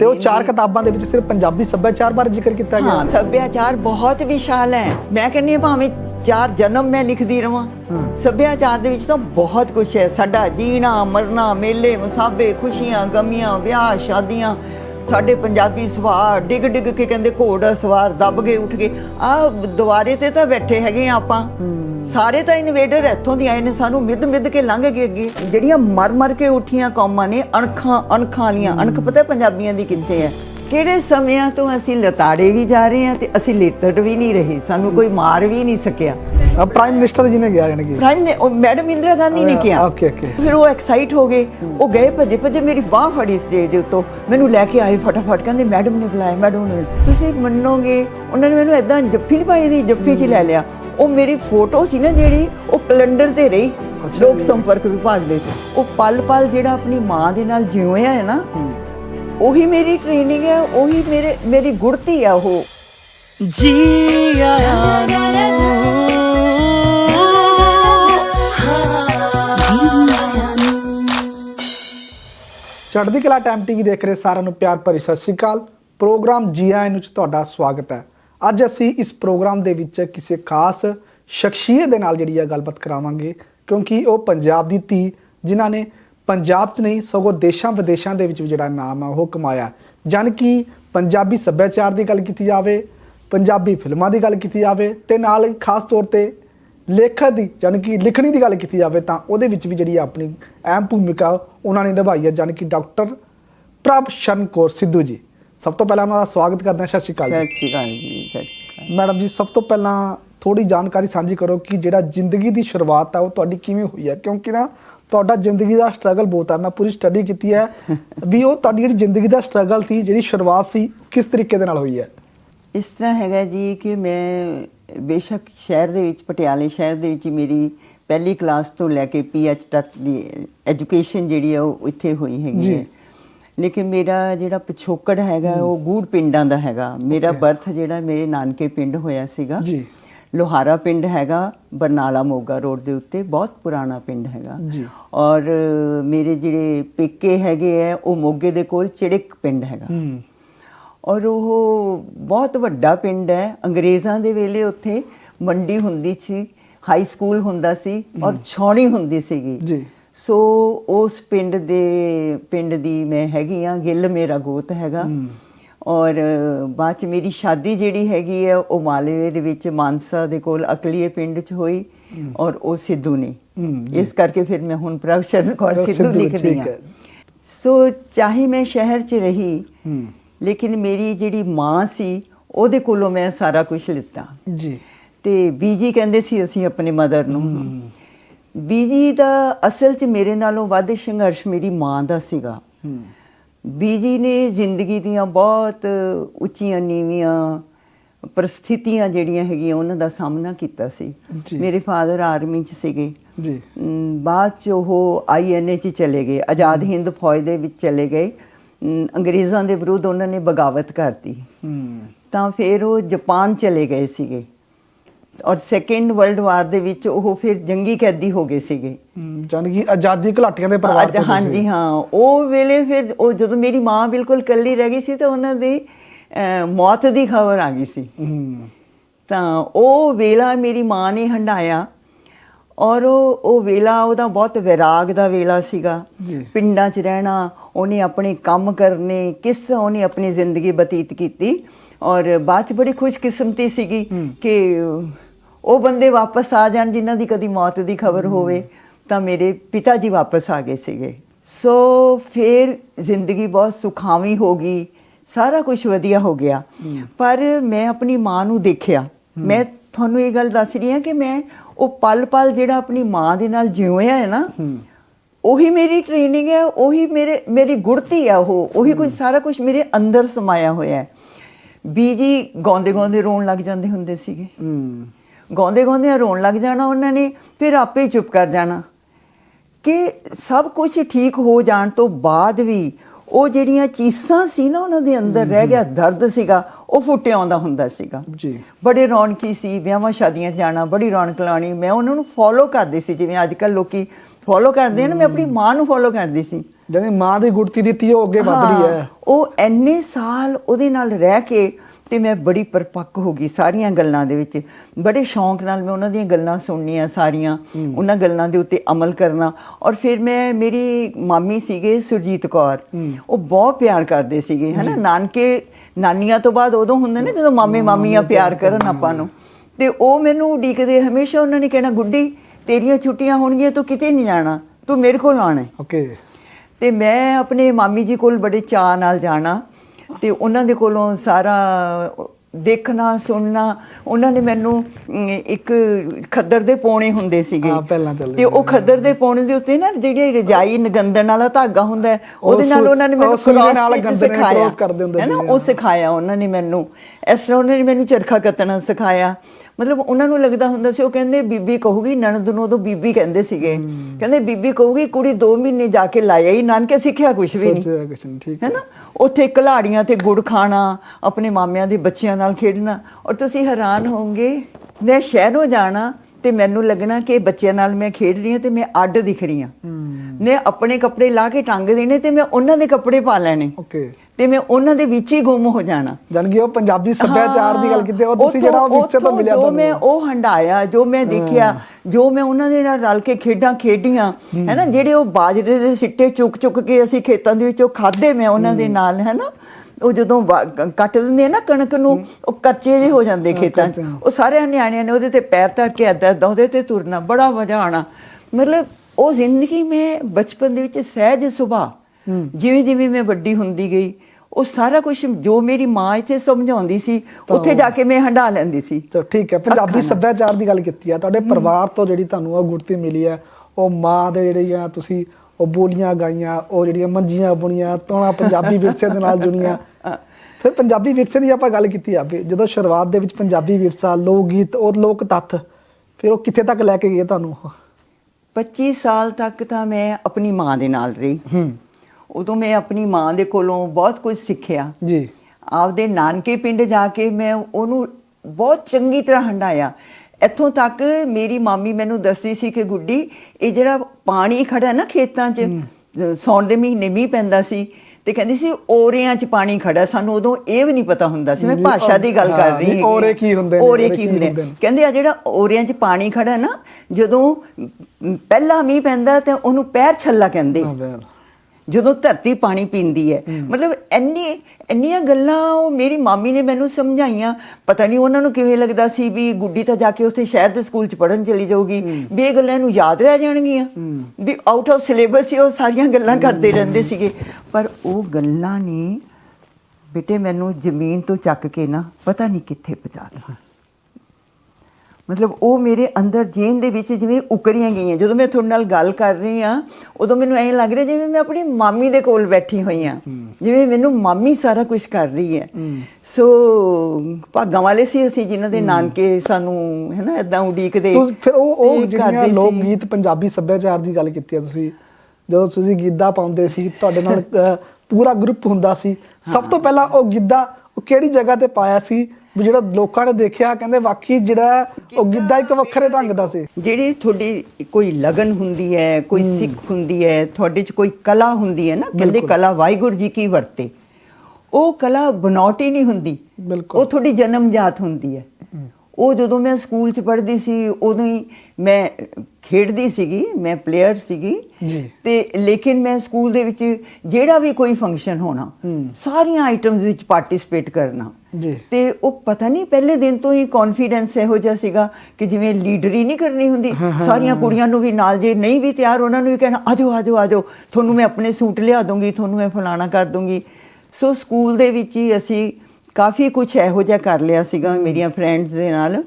ਤੇ ਉਹ ਚਾਰ ਕਿਤਾਬਾਂ ਦੇ ਵਿੱਚ ਸਿਰਫ ਪੰਜਾਬੀ ਸੱਭਿਆਚਾਰ ਬਾਰੇ ਜ਼ਿਕਰ ਕੀਤਾ ਗਿਆ। ਹਾਂ ਸੱਭਿਆਚਾਰ ਬਹੁਤ ਵਿਸ਼ਾਲ ਹੈ। ਮੈਂ ਕਹਿੰਦੀ ਹਾਂ ਭਾਵੇਂ ਚਾਰ ਜਨਮ ਮੈਂ ਲਿਖਦੀ ਰਵਾਂ। ਸੱਭਿਆਚਾਰ ਦੇ ਵਿੱਚ ਤਾਂ ਬਹੁਤ ਕੁਝ ਹੈ। ਸਾਡਾ ਜੀਣਾ ਮਰਨਾ ਮੇਲੇ ਮੁਸਾਬੇ ਖੁਸ਼ੀਆਂ ਗਮੀਆਂ ਵਿਆਹ ਸ਼ਾਦੀਆਂ ਸਾਡੇ ਪੰਜਾਬੀ ਸੁਭਾਅ ਡਿੱਗ ਡਿੱਗ ਕੇ ਕਹਿੰਦੇ ਘੋੜਾ ਸਵਾਰ ਦੱਬ ਗਏ ਉੱਠ ਗਏ। ਆ ਦੁਆਰੇ ਤੇ ਤਾਂ ਬੈਠੇ ਹੈਗੇ ਆ ਆਪਾਂ। ਸਾਰੇ ਤਾਂ ਇਨਵੇਡਰ ਇੱਥੋਂ ਦੀ ਆਏ ਨੇ ਸਾਨੂੰ ਮਿੱਧ ਮਿੱਧ ਕੇ ਲੰਘ ਗਏ ਅੱਗੇ। ਜਿਹੜੀਆਂ ਮਰ ਮਰ ਕੇ ਉੱਠੀਆਂ ਕੌਮਾਂ ਨੇ ਅਣਖਾਂ ਅਣਖਾਂ ਵਾਲੀਆਂ। ਅਣਖ ਪਤਾ ਪੰਜਾਬੀਆਂ ਦੀ ਕਿੱਥੇ ਹੈ? ਕਿਹੜੇ ਸਮਿਆਂ ਤੋਂ ਅਸੀਂ ਲਤਾੜੇ ਵੀ ਜਾ ਰਹੇ ਹਾਂ ਤੇ ਅਸੀਂ ਲੇਟੜ ਵੀ ਨਹੀਂ ਰਹੇ। ਸਾਨੂੰ ਕੋਈ ਮਾਰ ਵੀ ਨਹੀਂ ਸਕਿਆ। ਪ੍ਰਾਈਮ ਮਿਨਿਸਟਰ ਜੀ ਨੇ ਗਿਆ ਯਾਨੀ ਕਿ? ਪ੍ਰਾਈਮ ਨੇ ਉਹ ਮੈਡਮ ਇੰਦਰਾ ਗਾਂਧੀ ਨੇ ਕਿਹਾ। Okay okay. ਫਿਰ ਉਹ ਐਕਸਾਈਟ ਹੋ ਗਏ। ਉਹ ਗਏ ਭੱਜੇ ਭੱਜੇ ਮੇਰੀ ਬਾਹ ਫੜੀ ਸਟੇਜ ਦੇ ਉੱਤੋਂ। ਮੈਨੂੰ ਲੈ ਕੇ ਆਏ ਫਟਾਫਟ। ਕਹਿੰਦੇ ਮੈਡਮ ਨੇ ਬੁਲਾਇਆ ਮੈਡਮ ਨੇ। ਤੁਸੀਂ ਮੰਨੋਗੇ? ਉਹਨਾਂ ਨੇ ਮੈਨੂੰ ਐਦਾਂ ਜੱਫੀ ਨਹੀਂ ਪਾਈ ਦੀ ਜੱਫੀ 'ਚ ਲੈ ਲਿਆ। ਉਹ ਮੇਰੀ ਫੋਟੋ ਸੀ ਨਾ ਜਿਹੜੀ ਉਹ ਕੈਲੰਡਰ ਤੇ ਰਹੀ ਲੋਕ ਸੰਪਰਕ ਵਿਭਾਗ ਦੇ ਉਹ ਪਲ ਪਲ ਜਿਹੜਾ ਆਪਣੀ ਮਾਂ ਦੇ ਨਾਲ ਜਿਉਇਆ ਹੈ ਨਾ ਉਹੀ ਮੇਰੀ ਟ੍ਰੇਨਿੰਗ ਹੈ ਉਹੀ ਮੇਰੇ ਮੇਰੀ ਗੁੜਤੀ ਆ ਉਹ। ਜੀ ਆਇਆਂ ਚੜ੍ਹਦੀ ਕਲਾ ਟਾਈਮ ਟੀਵੀ ਦੇਖ ਰਹੇ ਸਾਰਿਆਂ ਨੂੰ ਪਿਆਰ ਭਰੀ ਸਤਿ ਸ਼੍ਰੀ ਅਕਾਲ। ਪ੍ਰੋਗਰਾਮ ਜੀ ਆਇਆਂ ਨੂੰ ਤੁਹਾਡਾ ਸਵਾਗਤ ਹੈ। ਅੱਜ ਅਸੀਂ ਇਸ ਪ੍ਰੋਗਰਾਮ ਦੇ ਵਿੱਚ ਕਿਸੇ ਖਾਸ ਸ਼ਖਸੀਅਤ ਦੇ ਨਾਲ ਜਿਹੜੀ ਆ ਗੱਲਬਾਤ ਕਰਾਵਾਂਗੇ, ਕਿਉਂਕਿ ਉਹ ਪੰਜਾਬ ਦੀ ਧੀ, ਜਿਨ੍ਹਾਂ ਨੇ ਪੰਜਾਬ 'ਚ ਨਹੀਂ, ਸਗੋਂ ਦੇਸ਼ਾਂ ਵਿਦੇਸ਼ਾਂ ਦੇ ਵਿੱਚ ਵੀ ਜਿਹੜਾ ਨਾਮ ਆ ਉਹ ਕਮਾਇਆ। ਜਨ ਕਿ ਪੰਜਾਬੀ ਸੱਭਿਆਚਾਰ ਦੀ ਗੱਲ ਕੀਤੀ ਜਾਵੇ, ਪੰਜਾਬੀ ਫਿਲਮਾਂ ਦੀ ਗੱਲ ਕੀਤੀ ਜਾਵੇ ਤੇ ਨਾਲ ਖਾਸ ਤੌਰ ਤੇ ਲੇਖਕ ਦੀ ਯਾਨੀ ਕਿ ਲਿਖਣੀ ਦੀ ਗੱਲ ਕੀਤੀ ਜਾਵੇ ਤਾਂ ਉਹਦੇ ਵਿੱਚ ਵੀ ਜਿਹੜੀ ਆਪਣੀ ਅਹਿਮ ਭੂਮਿਕਾ ਉਹਨਾਂ ਨੇ ਨਿਭਾਈ ਹੈ ਯਾਨੀ ਕਿ ਡਾਕਟਰ ਪ੍ਰਭ ਸ਼ਰਨ ਕੌਰ ਸਿੱਧੂ ਜੀ। ਸਭ ਤੋਂ ਪਹਿਲਾਂ ਉਹਨਾਂ ਦਾ ਸਵਾਗਤ ਕਰਦੇ ਹਾਂ ਸਤਿ ਸ਼੍ਰੀ ਅਕਾਲ ਸਤਿ ਜੀ ਸ਼੍ਰੀ ਅਕਾਲ ਜੀ ਸਤਿ ਸ਼੍ਰੀ ਅਕਾਲ। ਮੈਡਮ ਜੀ ਸਭ ਤੋਂ ਪਹਿਲਾਂ ਥੋੜੀ ਜਾਣਕਾਰੀ ਸਾਂਝੀ ਕਰੋ ਕਿ ਜਿਹੜਾ ਜ਼ਿੰਦਗੀ ਦੀ ਸ਼ੁਰੂਆਤ ਹੈ ਉਹ ਤੁਹਾਡੀ ਕਿਵੇਂ ਹੋਈ ਹੈ ਕਿਉਂਕਿ ਨਾ ਤੁਹਾਡਾ ਜ਼ਿੰਦਗੀ ਦਾ ਸਟਰਗਲ ਬਹੁਤ ਹੈ ਮੈਂ ਪੂਰੀ ਸਟੱਡੀ ਕੀਤੀ ਹੈ ਵੀ ਉਹ ਤੁਹਾਡੀ ਜਿਹੜੀ ਜ਼ਿੰਦਗੀ ਦਾ ਸਟਰਗਲ ਸੀ ਜਿਹੜੀ ਸ਼ੁਰੂਆਤ ਸੀ ਕਿਸ ਤਰੀਕੇ ਦੇ ਨਾਲ ਹੋਈ ਹੈ? ਇਸ ਤਰ੍ਹਾਂ ਹੈਗਾ ਜੀ ਕਿ ਮੈਂ ਬੇਸ਼ੱਕ ਸ਼ਹਿਰ ਦੇ ਵਿੱਚ ਪਟਿਆਲੇ ਸ਼ਹਿਰ ਦੇ ਵਿੱਚ ਮੇਰੀ ਪਹਿਲੀ ਕਲਾਸ ਤੋਂ ਲੈ ਕੇ ਪੀਐਚ ਤੱਕ ਦੀ ਐਜੂਕੇਸ਼ਨ ਜਿਹੜੀ ਹੈ ਉਹ ਇੱਥੇ ਹੋਈ ਹੈਗੀ। ਹੈ। ਲੇਕਿਨ ਮੇਰਾ ਜਿਹੜਾ ਪਿਛੋਕੜ ਹੈਗਾ ਉਹ ਗੂੜ ਪਿੰਡਾਂ ਦਾ ਹੈਗਾ। ਮੇਰਾ. ਬਰਥ ਜਿਹੜਾ ਮੇਰੇ ਨਾਨਕੇ ਪਿੰਡ ਹੋਇਆ ਸੀਗਾ। ਜੀ। ਲੋਹਾਰਾ ਪਿੰਡ ਹੈਗਾ ਬਰਨਾਲਾ ਮੋਗਾ ਰੋਡ ਦੇ ਉੱਤੇ ਬਹੁਤ ਪੁਰਾਣਾ ਪਿੰਡ ਹੈਗਾ। ਜੀ। ਔਰ ਮੇਰੇ ਜਿਹੜੇ ਪੇਕੇ ਹੈਗੇ ਆ ਉਹ ਮੋਗੇ ਦੇ ਕੋਲ ਚਿੜਕ ਪਿੰਡ ਹੈਗਾ। ਔਰ ਉਹ ਬਹੁਤ ਵੱਡਾ ਪਿੰਡ ਹੈ ਅੰਗਰੇਜ਼ਾਂ ਦੇ ਵੇਲੇ ਉੱਥੇ ਮੰਡੀ ਹੁੰਦੀ ਸੀ ਹਾਈ ਸਕੂਲ ਹੁੰਦਾ ਸੀ ਔਰ ਛਾਉਣੀ ਹੁੰਦੀ ਸੀਗੀ। ਜੀ। ਸੋ ਉਸ ਪਿੰਡ ਦੇ ਪਿੰਡ ਦੀ ਮੈਂ ਹੈਗੀ ਆ ਗਿੱਲ ਮੇਰਾ ਗੋਤ ਹੈਗਾ। ਔਰ ਬਾਅਦ ਚ ਮੇਰੀ ਸ਼ਾਦੀ ਜਿਹੜੀ ਹੈਗੀ ਹੈ ਉਹ ਮਾਲਵੇ ਦੇ ਵਿੱਚ ਮਾਨਸਾ ਦੇ ਕੋਲ ਅਕਲੀਏ ਪਿੰਡ ਚ ਹੋਈ ਔਰ ਉਹ ਸਿੱਧੂ ਨੇ। ਇਸ ਕਰਕੇ ਫਿਰ ਮੈਂ ਹੁਣ ਪ੍ਰਭ ਸ਼ਰਨ ਕੌਰ ਸਿੱਧੂ ਲਿਖਦੀ ਹੈ। ਸੋ ਚਾਹੇ ਮੈਂ ਸ਼ਹਿਰ 'ਚ ਰਹੀ ਲੇਕਿਨ ਮੇਰੀ ਜਿਹੜੀ ਮਾਂ ਸੀ ਉਹਦੇ ਕੋਲੋਂ ਮੈਂ ਸਾਰਾ ਕੁਝ ਲਿੱਤਾ। ਜੀ। ਤੇ ਬੀਜੀ ਕਹਿੰਦੇ ਸੀ ਅਸੀਂ ਆਪਣੇ ਮਦਰ ਨੂੰ। ਬੀਜੀ ਦਾ ਅਸਲ 'ਚ ਮੇਰੇ ਨਾਲੋਂ ਵੱਧ ਸੰਘਰਸ਼ ਮੇਰੀ ਮਾਂ ਦਾ ਸੀਗਾ। ਬੀਜੀ ਨੇ ਜ਼ਿੰਦਗੀ ਦੀਆਂ ਬਹੁਤ ਉੱਚੀਆਂ ਨੀਵੀਆਂ ਪਰਿਸਥਿਤੀਆਂ ਜਿਹੜੀਆਂ ਹੈਗੀਆਂ ਉਹਨਾਂ ਦਾ ਸਾਹਮਣਾ ਕੀਤਾ ਸੀ। ਮੇਰੇ ਫਾਦਰ ਆਰਮੀ 'ਚ ਸੀਗੇ। ਜੀ। ਬਾਅਦ ਚ ਉਹ ਆਈਐਨਏ ਚ ਚਲੇ ਗਏ। ਆਜ਼ਾਦ ਹਿੰਦ ਫੌਜ ਦੇ ਵਿੱਚ ਚਲੇ ਗਏ। ਅੰਗਰੇਜ਼ਾਂ ਦੇ ਵਿਰੁੱਧ ਉਹਨਾਂ ਨੇ ਬਗਾਵਤ ਕਰਤੀ। ਤਾਂ ਫਿਰ ਉਹ ਜਾਪਾਨ ਚਲੇ ਗਏ ਸੀਗੇ। ਔਰ ਸੈਕੰਡ ਵਰਲਡ ਵਾਰ ਦੇ ਵਿੱਚ ਉਹ ਫਿਰ ਜੰਗੀ ਕੈਦੀ ਹੋ ਗਏ ਸੀਗੇ। ਜਾਣੀ ਕਿ ਆਜ਼ਾਦੀ ਘੁਲਾਟੀਆਂ ਦੇ ਪਰਿਵਾਰ ਤੋਂ। ਹਾਂਜੀ ਹਾਂ। ਉਹ ਵੇਲੇ ਫਿਰ ਉਹ ਜਦੋਂ ਮੇਰੀ ਮਾਂ ਬਿਲਕੁਲ ਇਕੱਲੀ ਰਹਿ ਗਈ ਸੀ ਤਾਂ ਉਹਨਾਂ ਦੀ ਮੌਤ ਦੀ ਖਬਰ ਆ ਗਈ ਸੀ। ਤਾਂ ਉਹ ਵੇਲਾ ਮੇਰੀ ਮਾਂ ਨੇ ਹੰਡਾਇਆ ਔਰ ਉਹ ਉਹ ਵੇਲਾ ਉਹਦਾ ਬਹੁਤ ਵਿਰਾਗ ਦਾ ਵੇਲਾ ਸੀਗਾ। ਪਿੰਡਾਂ 'ਚ ਰਹਿਣਾ ਉਹਨੇ ਆਪਣੇ ਕੰਮ ਕਰਨੇ ਕਿਸ ਤਰ੍ਹਾਂ ਉਹਨੇ ਆਪਣੀ ਜ਼ਿੰਦਗੀ ਬਤੀਤ ਕੀਤੀ ਔਰ ਬਾਅਦ ਬੜੀ ਖੁਸ਼ਕਿਸਮਤੀ ਸੀਗੀ ਕਿ ਉਹ ਬੰਦੇ ਵਾਪਸ ਆ ਜਾਣ ਜਿਨ੍ਹਾਂ ਦੀ ਕਦੀ ਮੌਤ ਦੀ ਖਬਰ ਹੋਵੇ ਤਾਂ ਮੇਰੇ ਪਿਤਾ ਜੀ ਵਾਪਸ ਆ ਗਏ ਸੀਗੇ। ਸੋ ਫਿਰ ਜ਼ਿੰਦਗੀ ਬਹੁਤ ਸੁਖਾਵੀਂ ਹੋ ਗਈ ਸਾਰਾ ਕੁਝ ਵਧੀਆ ਹੋ ਗਿਆ। ਪਰ ਮੈਂ ਆਪਣੀ ਮਾਂ ਨੂੰ ਦੇਖਿਆ। ਮੈਂ ਤੁਹਾਨੂੰ ਇਹ ਗੱਲ ਦੱਸ ਰਹੀ ਹਾਂ ਕਿ ਮੈਂ ਉਹ ਪਲ-ਪਲ ਜਿਹੜਾ ਆਪਣੀ ਮਾਂ ਦੇ ਨਾਲ ਜਿਉਇਆ ਹੈ ਨਾ ਉਹੀ ਮੇਰੀ ਟ੍ਰੇਨਿੰਗ ਹੈ ਉਹੀ ਮੇਰੇ ਮੇਰੀ ਗੁੜਤੀ ਹੈ ਉਹ ਉਹੀ ਕੁਝ ਸਾਰਾ ਕੁਝ ਮੇਰੇ ਅੰਦਰ ਸਮਾਇਆ ਹੋਇਆ ਹੈ। ਬੀਜੀ ਗਾਉਂਦੇ ਗਾਉਂਦੇ ਰੋਣ ਲੱਗ ਜਾਂਦੇ ਹੁੰਦੇ ਸੀਗੇ। ਗਾਉਂਦੇ ਗਾਉਂਦੇ ਰੋਣ ਲੱਗ ਜਾਣਾ ਉਹਨਾਂ ਨੇ ਫਿਰ ਆਪੇ ਹੀ ਚੁੱਪ ਕਰ ਜਾਣਾ। ਕਿ ਸਭ ਕੁਝ ਠੀਕ ਹੋ ਜਾਣ ਤੋਂ ਬਾਅਦ ਵੀ ਉਹ ਜਿਹੜੀਆਂ ਚੀਸਾਂ ਸੀ ਨਾ ਉਹਨਾਂ ਦੇ ਅੰਦਰ ਰਹਿ ਗਿਆ ਦਰਦ ਸੀਗਾ ਉਹ ਫੁੱਟੇ ਆਉਂਦਾ ਹੁੰਦਾ ਸੀਗਾ। ਜੀ। ਬੜੇ ਰੌਣਕੀ ਸੀ ਵਿਆਹਾਂ ਸ਼ਾਦੀਆਂ ਜਾਣਾ ਬੜੀ ਰੌਣਕ ਲਾਣੀ ਮੈਂ ਉਹਨਾਂ ਨੂੰ ਫੋਲੋ ਕਰਦੀ ਸੀ ਜਿਵੇਂ ਅੱਜ ਕੱਲ ਲੋਕੀ ਫੋਲੋ ਕਰਦੇ ਆ ਨਾ ਮੈਂ ਆਪਣੀ ਮਾਂ ਨੂੰ ਫੋਲੋ ਕਰਦੀ ਸੀ। ਜਿਹਨੇ ਮਾਂ ਦੀ ਗੁੜਤੀ ਦਿੱਤੀ ਉਹ ਅੱਗੇ ਵੱਧ ਰਹੀ ਹਾਂ, ਉਹ ਐਨੇ ਸਾਲ ਉਹਦੇ ਨਾਲ ਰਹਿ ਕੇ ਤੇ ਮੈਂ ਬੜੀ ਪਰਪੱਕ ਹੋ ਗਈ ਸਾਰੀਆਂ ਗੱਲਾਂ ਦੇ ਵਿੱਚ। ਬੜੇ ਸ਼ੌਂਕ ਨਾਲ ਮੈਂ ਉਹਨਾਂ ਦੀਆਂ ਗੱਲਾਂ ਸੁਣਨੀਆਂ ਸਾਰੀਆਂ ਉਹਨਾਂ ਗੱਲਾਂ ਦੇ ਉੱਤੇ ਅਮਲ ਕਰਨਾ। ਔਰ ਫਿਰ ਮੈਂ ਮੇਰੀ ਮਾਮੀ ਸੀਗੇ ਸੁਰਜੀਤ ਕੌਰ। ਉਹ ਬਹੁਤ ਪਿਆਰ ਕਰਦੇ ਸੀਗੇ ਹਨਾ? ਨਾਨਕੇ ਨਾਨੀਆਂ ਤੋਂ ਬਾਅਦ ਉਦੋਂ ਹੁੰਦੇ ਨੇ ਜਦੋਂ ਮਾਮੇ ਮਾਮੀਆਂ ਪਿਆਰ ਕਰਨ ਆਪਾਂ ਨੂੰ। ਤੇ ਉਹ ਮੈਨੂੰ ਉਡੀਕਦੇ ਹਮੇਸ਼ਾ ਉਹਨਾਂ ਨੇ ਕਹਿਣਾ ਗੁੱਡੀ ਤੇਰੀਆਂ ਛੁੱਟੀਆਂ ਹੋਣਗੀਆਂ ਤੂੰ ਕਿਤੇ ਨਹੀਂ ਜਾਣਾ? ਤੂੰ ਮੇਰੇ ਕੋਲ ਆਣਾ ਓਕੇ। ਤੇ ਮੈਂ ਆਪਣੇ ਮਾਮੀ ਜੀ ਕੋਲ ਬੜੇ ਚਾਅ ਨਾਲ ਜਾਣਾ। ਤੇ ਉਹਨਾਂ ਦੇ ਕੋਲੋਂ ਸਾਰਾ ਦੇਖਣਾ ਸੁਣਨਾ ਉਹਨਾਂ ਨੇ ਮੈਨੂੰ ਇੱਕ ਖੱਦਰ ਦੇ ਪੌਣੇ ਹੁੰਦੇ ਸੀਗੇ। ਹਾਂ, ਪਹਿਲਾਂ ਚੱਲਦੇ ਤੇ ਉਹ ਖੱਦਰ ਦੇ ਪੌਣੇ ਦੇ ਉੱਤੇ ਨਾ ਜਿਹੜੀ ਰਜਾਈ ਨਗੰਦਣ ਵਾਲਾ ਧਾਗਾ ਹੁੰਦਾ ਉਹਦੇ ਉਹ ਨਾਲ ਸੂ- ਉਹਨਾਂ ਨੇ ਮੈਨੂੰ cross ਨਾਲ stitch ਗੰਦਣ ਨੇ ਸਿਖਾਇਆ। cross ਕਰਦੇ ਹੁੰਦੇ ਹੈ ਨਾ। ਉਹ ਸਿਖਾਇਆ ਉਹਨਾਂ ਨੇ ਮੈਨੂੰ। ਇਸ ਤਰ੍ਹਾਂ ਉਹਨਾਂ ਨੇ ਮੈਨੂੰ ਚਰਖਾ ਕੱਤਣਾ ਸਿਖਾਇਆ। ਮਤਲਬ ਉਹਨਾਂ ਨੂੰ ਲੱਗਦਾ ਹੁੰਦਾ ਸੀ ਉਹ ਕਹਿੰਦੇ ਬੀਬੀ ਕਹੂਗੀ ਨਣਦ ਨੂੰ ਉਦੋਂ ਬੀਬੀ ਕਹਿੰਦੇ ਸੀਗੇ। ਕਹਿੰਦੇ ਬੀਬੀ ਕਹੂਗੀ ਕੁੜੀ 2 ਮਹੀਨੇ ਜਾ ਕੇ ਲਾਇਆ ਹੀ ਨਾਨਕੇ ਸਿੱਖਿਆ ਕੁਝ ਵੀ ਨਹੀਂ। ਠੀਕ ਹੈ ਨਾ? ਉੱਥੇ ਕਲਾੜੀਆਂ ਤੇ ਗੁੜ ਖਾਣਾ ਆਪਣੇ ਮਾਮਿਆਂ ਦੇ ਬੱਚਿਆਂ ਨਾਲ ਖੇਡਣਾ। ਔਰ ਤੁਸੀਂ ਹੈਰਾਨ ਹੋਵੋਗੇ ਮੈਂ ਸ਼ਹਿਰੋਂ ਜਾਣਾ ਤੇ ਮੈਨੂੰ ਲੱਗਣਾ ਕਿ ਬੱਚਿਆਂ ਨਾਲ ਮੈਂ ਖੇਡ ਰਹੀ ਹਾਂ ਤੇ ਮੈਂ ਅੱਡ ਦਿਖ ਰਹੀ ਹਾਂ। ਮੈਂ ਆਪਣੇ ਕੱਪੜੇ ਲਾ ਕੇ ਟੰਗ ਦੇਣੇ ਤੇ ਮੈਂ ਉਹਨਾਂ ਦੇ ਕੱਪੜੇ ਪਾ ਲੈਣੇ। ਓਕੇ। ਤੇ ਮੈਂ ਉਹਨਾਂ ਦੇ ਵਿੱਚ ਹੀ ਗੁੰਮ ਹੋ ਜਾਣਾ। ਜਾਨ ਕਿ ਉਹ ਪੰਜਾਬੀ ਸੱਭਿਆਚਾਰ ਦੀ ਗੱਲ ਕੀਤੀ ਉਹ ਤੁਸੀਂ ਜਿਹੜਾ ਉਹ ਤੋਂ ਉੱਥੋਂ ਮਿਲਿਆ ਜੋ ਮੈਂ ਤੁਹਾਨੂੰ ਉਹ ਹੰਡਾਇਆ ਜੋ ਮੈਂ ਦੇਖਿਆ ਜੋ ਮੈਂ ਉਹਨਾਂ ਦੇ ਨਾਲ ਰਲ ਕੇ ਖੇਡਾਂ ਖੇਡੀਆਂ ਹੈ। ਨਾ ਜਿਹੜੇ ਉਹ ਬਾਜਰੇ ਦੇ ਸਿੱਟੇ ਚੁੱਕ ਚੁੱਕ ਕੇ ਅਸੀਂ ਖੇਤਾਂ ਦੇ ਵਿੱਚੋਂ ਖਾਦੇ ਮੈਂ ਉਹਨਾਂ ਦੇ ਨਾਲ ਹੈ ਨਾ? ਉਹ ਜਦੋਂ ਕੱਟ ਦਿੰਦੇ ਆ ਨਾ ਕਣਕ ਨੂੰ ਉਹ ਕੱਚੇ ਜਿਹੇ ਹੋ ਜਾਂਦੇ ਖੇਤਾਂ 'ਚ। ਉਹ ਸਾਰਿਆਂ ਨਿਆਣਿਆਂ ਨੇ ਉਹਦੇ ਤੇ ਪੈਰ ਧਰ ਕੇ ਏਦਾਂ ਉਹਦੇ ਤੇ ਤੁਰਨਾ ਬੜਾ ਮਜ਼ਾ ਆਣਾ ਮਤਲਬ ਉਹ ਜ਼ਿੰਦਗੀ ਮੈਂ ਬਚਪਨ ਦੇ ਵਿੱਚ ਸਹਿਜ ਸੁਭਾਅ ਜਿਵੇਂ ਜਿਵੇਂ ਮੈਂ ਵੱਡੀ ਹੁੰਦੀ ਗਈ ਉਹ ਸਾਰਾ ਕੁਝ ਜੋ ਮੇਰੀ ਮਾਂ ਇੱਥੇ ਸਮਝਾਉਂਦੀ ਸੀ ਉੱਥੇ ਜਾ ਕੇ ਮੈਂ ਹੰਡਾ ਲੈਂਦੀ ਸੀ। ਚਲੋ ਠੀਕ ਹੈ ਪੰਜਾਬੀ ਸੱਭਿਆਚਾਰ ਦੀ ਗੱਲ ਕੀਤੀ ਆ ਤੁਹਾਡੇ ਪਰਿਵਾਰ ਤੋਂ ਜਿਹੜੀ ਤੁਹਾਨੂੰ ਉਹ ਗੁੜਤੀ ਮਿਲੀ ਹੈ ਉਹ ਮਾਂ ਦੇ ਜਿਹੜੀਆਂ ਤੁਸੀਂ ਉਹ ਬੋਲੀਆਂ ਗਾਈਆਂ ਉਹ ਜਿਹੜੀਆਂ ਮੰਜੀਆਂ ਬੁਣੀਆਂ ਤੋਣਾ ਪੰਜਾਬੀ ਵਿਰਸੇ ਦੇ ਨਾਲ ਜੁੜੀਆਂ। ਫਿਰ ਪੰਜਾਬੀ ਵਿਰਸੇ ਦੀ ਆਪਾਂ ਗੱਲ ਕੀਤੀ ਜਾਵੇ ਜਦੋਂ ਸ਼ੁਰੂਆਤ ਦੇ ਵਿੱਚ ਪੰਜਾਬੀ ਵਿਰਸਾ ਲੋਕ ਗੀਤ ਉਹ ਲੋਕ ਤੱਥ ਫਿਰ ਉਹ ਕਿੱਥੇ ਤੱਕ ਲੈ ਕੇ ਗਏ ਤੁਹਾਨੂੰ 25 ਸਾਲ ਤੱਕ ਤਾਂ ਮੈਂ ਆਪਣੀ ਮਾਂ ਦੇ ਨਾਲ ਰਹੀ। ਹੂੰ। ਉਦੋਂ ਮੈਂ ਆਪਣੀ ਮਾਂ ਦੇ ਕੋਲੋਂ ਬਹੁਤ ਕੁਝ ਸਿੱਖਿਆ। ਜੀ। ਆਪਦੇ ਨਾਨਕੇ ਪਿੰਡ ਜਾ ਕੇ ਮੈਂ ਉਹਨੂੰ ਬਹੁਤ ਚੰਗੀ ਤਰ੍ਹਾਂ ਹੰਡਾਇਆ ਇੱਥੋਂ ਤੱਕ ਮੇਰੀ ਮਾਮੀ ਮੈਨੂੰ ਦੱਸਦੀ ਸੀ ਕਿ ਗੁੱਡੀ ਇਹ ਜਿਹੜਾ ਪਾਣੀ ਖੜਾ ਨਾ ਖੇਤਾਂ 'ਚ ਸੌਣ ਦੇ ਮਹੀਨੇ ਮੀਂਹ ਪੈਂਦਾ ਸੀ ਤੇ ਕਹਿੰਦੀ ਸੀ ਓਰਿਆਂ 'ਚ ਪਾਣੀ ਖੜਾ ਸਾਨੂੰ ਉਦੋਂ ਇਹ ਵੀ ਨਹੀਂ ਪਤਾ ਹੁੰਦਾ ਸੀ ਮੈਂ ਭਾਸ਼ਾ ਦੀ ਗੱਲ ਹਾਂ, ਕਰ ਰਹੀ ਹੈਗੀ ਓਰੇ ਕੀ ਹੁੰਦੇ ਨੇ, ਓਰੇ ਕੀ ਹੁੰਦੇ। ਕਹਿੰਦੇ ਆ ਜਿਹੜਾ ਓਰਿਆਂ 'ਚ ਪਾਣੀ ਖੜਾ ਨਾ ਜਦੋਂ ਪਹਿਲਾ ਮੀਂਹ ਪੈਂਦਾ ਤੇ ਉਹਨੂੰ ਪੈਰ ਛੱਲਾ ਕਹਿੰਦੇ। ਹਾਂ। ਜਦੋਂ ਧਰਤੀ ਪਾਣੀ ਪੀਂਦੀ ਹੈ। ਮਤਲਬ ਇੰਨੀ ਇੰਨੀਆਂ ਗੱਲਾਂ ਉਹ ਮੇਰੀ ਮਾਮੀ ਨੇ ਮੈਨੂੰ ਸਮਝਾਈਆਂ। ਪਤਾ ਨਹੀਂ ਉਹਨਾਂ ਨੂੰ ਕਿਵੇਂ ਲੱਗਦਾ ਸੀ ਵੀ ਗੁੱਡੀ ਤਾਂ ਜਾ ਕੇ ਉੱਥੇ ਸ਼ਹਿਰ ਦੇ ਸਕੂਲ 'ਚ ਪੜਨ ਚਲੀ ਜਾਊਗੀ। ਵੀ ਇਹ ਗੱਲਾਂ ਇਹਨੂੰ ਯਾਦ ਰਹਿ ਜਾਣਗੀਆਂ। ਵੀ ਆਊਟ ਆਫ ਸਿਲੇਬਸ ਹੀ ਉਹ ਸਾਰੀਆਂ ਗੱਲਾਂ ਕਰਦੇ ਰਹਿੰਦੇ ਸੀਗੇ। ਪਰ ਉਹ ਗੱਲਾਂ ਨੇ ਬੇਟੇ ਮੈਨੂੰ ਜ਼ਮੀਨ ਤੋਂ ਚੱਕ ਕੇ ਨਾ ਪਤਾ ਨਹੀਂ ਕਿੱਥੇ ਪਹੁੰਚਾ ਦਿੱਤਾ ਮਤਲਬ ਉਹ ਮੇਰੇ ਅੰਦਰ ਜੇਨ ਦੇ ਵਿੱਚ ਜਿਵੇਂ ਉਕਰੀਆਂ ਗਈਆਂ। ਜਦੋਂ ਮੈਂ ਤੁਹਾਡੇ ਨਾਲ ਗੱਲ ਕਰ ਰਹੀ ਆ ਉਦੋਂ ਮੈਨੂੰ ਐਂ ਲੱਗ ਰਿਹਾ ਜਿਵੇਂ ਮੈਂ ਆਪਣੀ ਮਾਮੀ ਦੇ ਕੋਲ ਬੈਠੀ ਹੋਈ ਆ ਜਿਵੇਂ ਮੈਨੂੰ ਮਾਮੀ ਸਾਰਾ ਕੁਝ ਕਰ ਰਹੀ ਹੈ। ਸੋ ਭਾਗਾਂ ਵਾਲੇ ਸੀ ਅਸੀਂ ਜਿਨ੍ਹਾਂ ਦੇ ਨਾਨਕੇ ਸਾਨੂੰ ਹੈ ਨਾ ਇਦਾਂ ਉਡੀਕਦੇ ਫਿਰ ਉਹ ਉਹ ਜਿਹੜੀਆਂ ਲੋਕ। ਗੀਤ ਪੰਜਾਬੀ ਸੱਭਿਆਚਾਰ ਦੀ ਗੱਲ ਕੀਤੀ ਆ ਤੁਸੀਂ ਜਦੋਂ ਤੁਸੀਂ ਗਿੱਧਾ ਪਾਉਂਦੇ ਸੀ ਤੁਹਾਡੇ ਨਾਲ ਪੂਰਾ ਗਰੁੱਪ ਹੁੰਦਾ ਸੀ। ਸਭ ਤੋਂ ਪਹਿਲਾਂ ਉਹ ਗਿੱਧਾ ਉਹ ਕਿਹੜੀ ਜਗ੍ਹਾ ਤੇ ਪਾਇਆ ਸੀ? ਵੀ ਜਿਹੜਾ ਲੋਕਾਂ ਨੇ ਦੇਖਿਆ ਕਹਿੰਦੇ ਵਾਕਈ ਜਿਹੜਾ ਉਹ ਗਿੱਧਾ ਇੱਕ ਵੱਖਰੇ ਢੰਗ ਦਾ ਸੀ। ਜਿਹੜੀ ਤੁਹਾਡੀ ਕੋਈ ਲਗਨ ਹੁੰਦੀ ਹੈ ਕੋਈ ਸਿੱਖ ਹੁੰਦੀ ਹੈ ਤੁਹਾਡੇ 'ਚ ਕੋਈ ਕਲਾ ਹੁੰਦੀ ਹੈ ਨਾ ਕਹਿੰਦੇ। ਕਲਾ ਵਾਹਿਗੁਰੂ ਜੀ ਕੀ ਵਰਤੇ। ਉਹ ਕਲਾ ਬਨੌਟੀ ਨਹੀਂ ਹੁੰਦੀ। ਉਹ ਤੁਹਾਡੀ ਜਨਮ ਜਾਤ ਹੁੰਦੀ ਹੈ। ਉਹ ਜਦੋਂ ਮੈਂ ਸਕੂਲ 'ਚ ਪੜ੍ਹਦੀ ਸੀ ਉਦੋਂ ਹੀ ਮੈਂ ਖੇਡਦੀ ਸੀਗੀ ਮੈਂ ਪਲੇਅਰ ਸੀਗੀ। ਜੀ। ਤੇ ਲੇਕਿਨ ਮੈਂ ਸਕੂਲ ਦੇ ਵਿੱਚ ਜਿਹੜਾ ਵੀ ਕੋਈ ਫੰਕਸ਼ਨ ਹੋਣਾ। ਸਾਰੀਆਂ ਆਈਟਮਸ ਵਿੱਚ ਪਾਰਟਿਸਿਪੇਟ ਕਰਨਾ। ਜੀ। ਤੇ ਉਹ ਪਤਾ ਨਹੀਂ ਪਹਿਲੇ ਦਿਨ ਤੋਂ ਹੀ ਕੌਨਫੀਡੈਂਸ ਇਹੋ ਜਿਹਾ ਸੀਗਾ ਕਿ ਜਿਵੇਂ ਲੀਡਰੀ ਨਹੀਂ ਕਰਨੀ ਹੁੰਦੀ। ਸਾਰੀਆਂ ਕੁੜੀਆਂ ਨੂੰ ਵੀ ਨਾਲ ਜੇ ਨਹੀਂ ਵੀ ਤਿਆਰ ਉਹਨਾਂ ਨੂੰ ਵੀ ਕਹਿਣਾ ਆਜੋ ਆਜੋ ਆਜੋ ਤੁਹਾਨੂੰ ਮੈਂ ਆਪਣੇ ਸੂਟ ਲਿਆ ਦੂੰਗੀ ਤੁਹਾਨੂੰ ਮੈਂ ਫਲਾਣਾ ਕਰ ਦੂੰਗੀ ਸੋ ਸਕੂਲ ਦੇ ਵਿੱਚ ਹੀ ਅਸੀਂ ਕਾਫੀ ਕੁਝ ਇਹੋ ਜਿਹਾ ਕਰ ਲਿਆ ਸੀਗਾ ਮੇਰੀਆਂ ਫਰੈਂਡਸ ਦੇ ਨਾਲ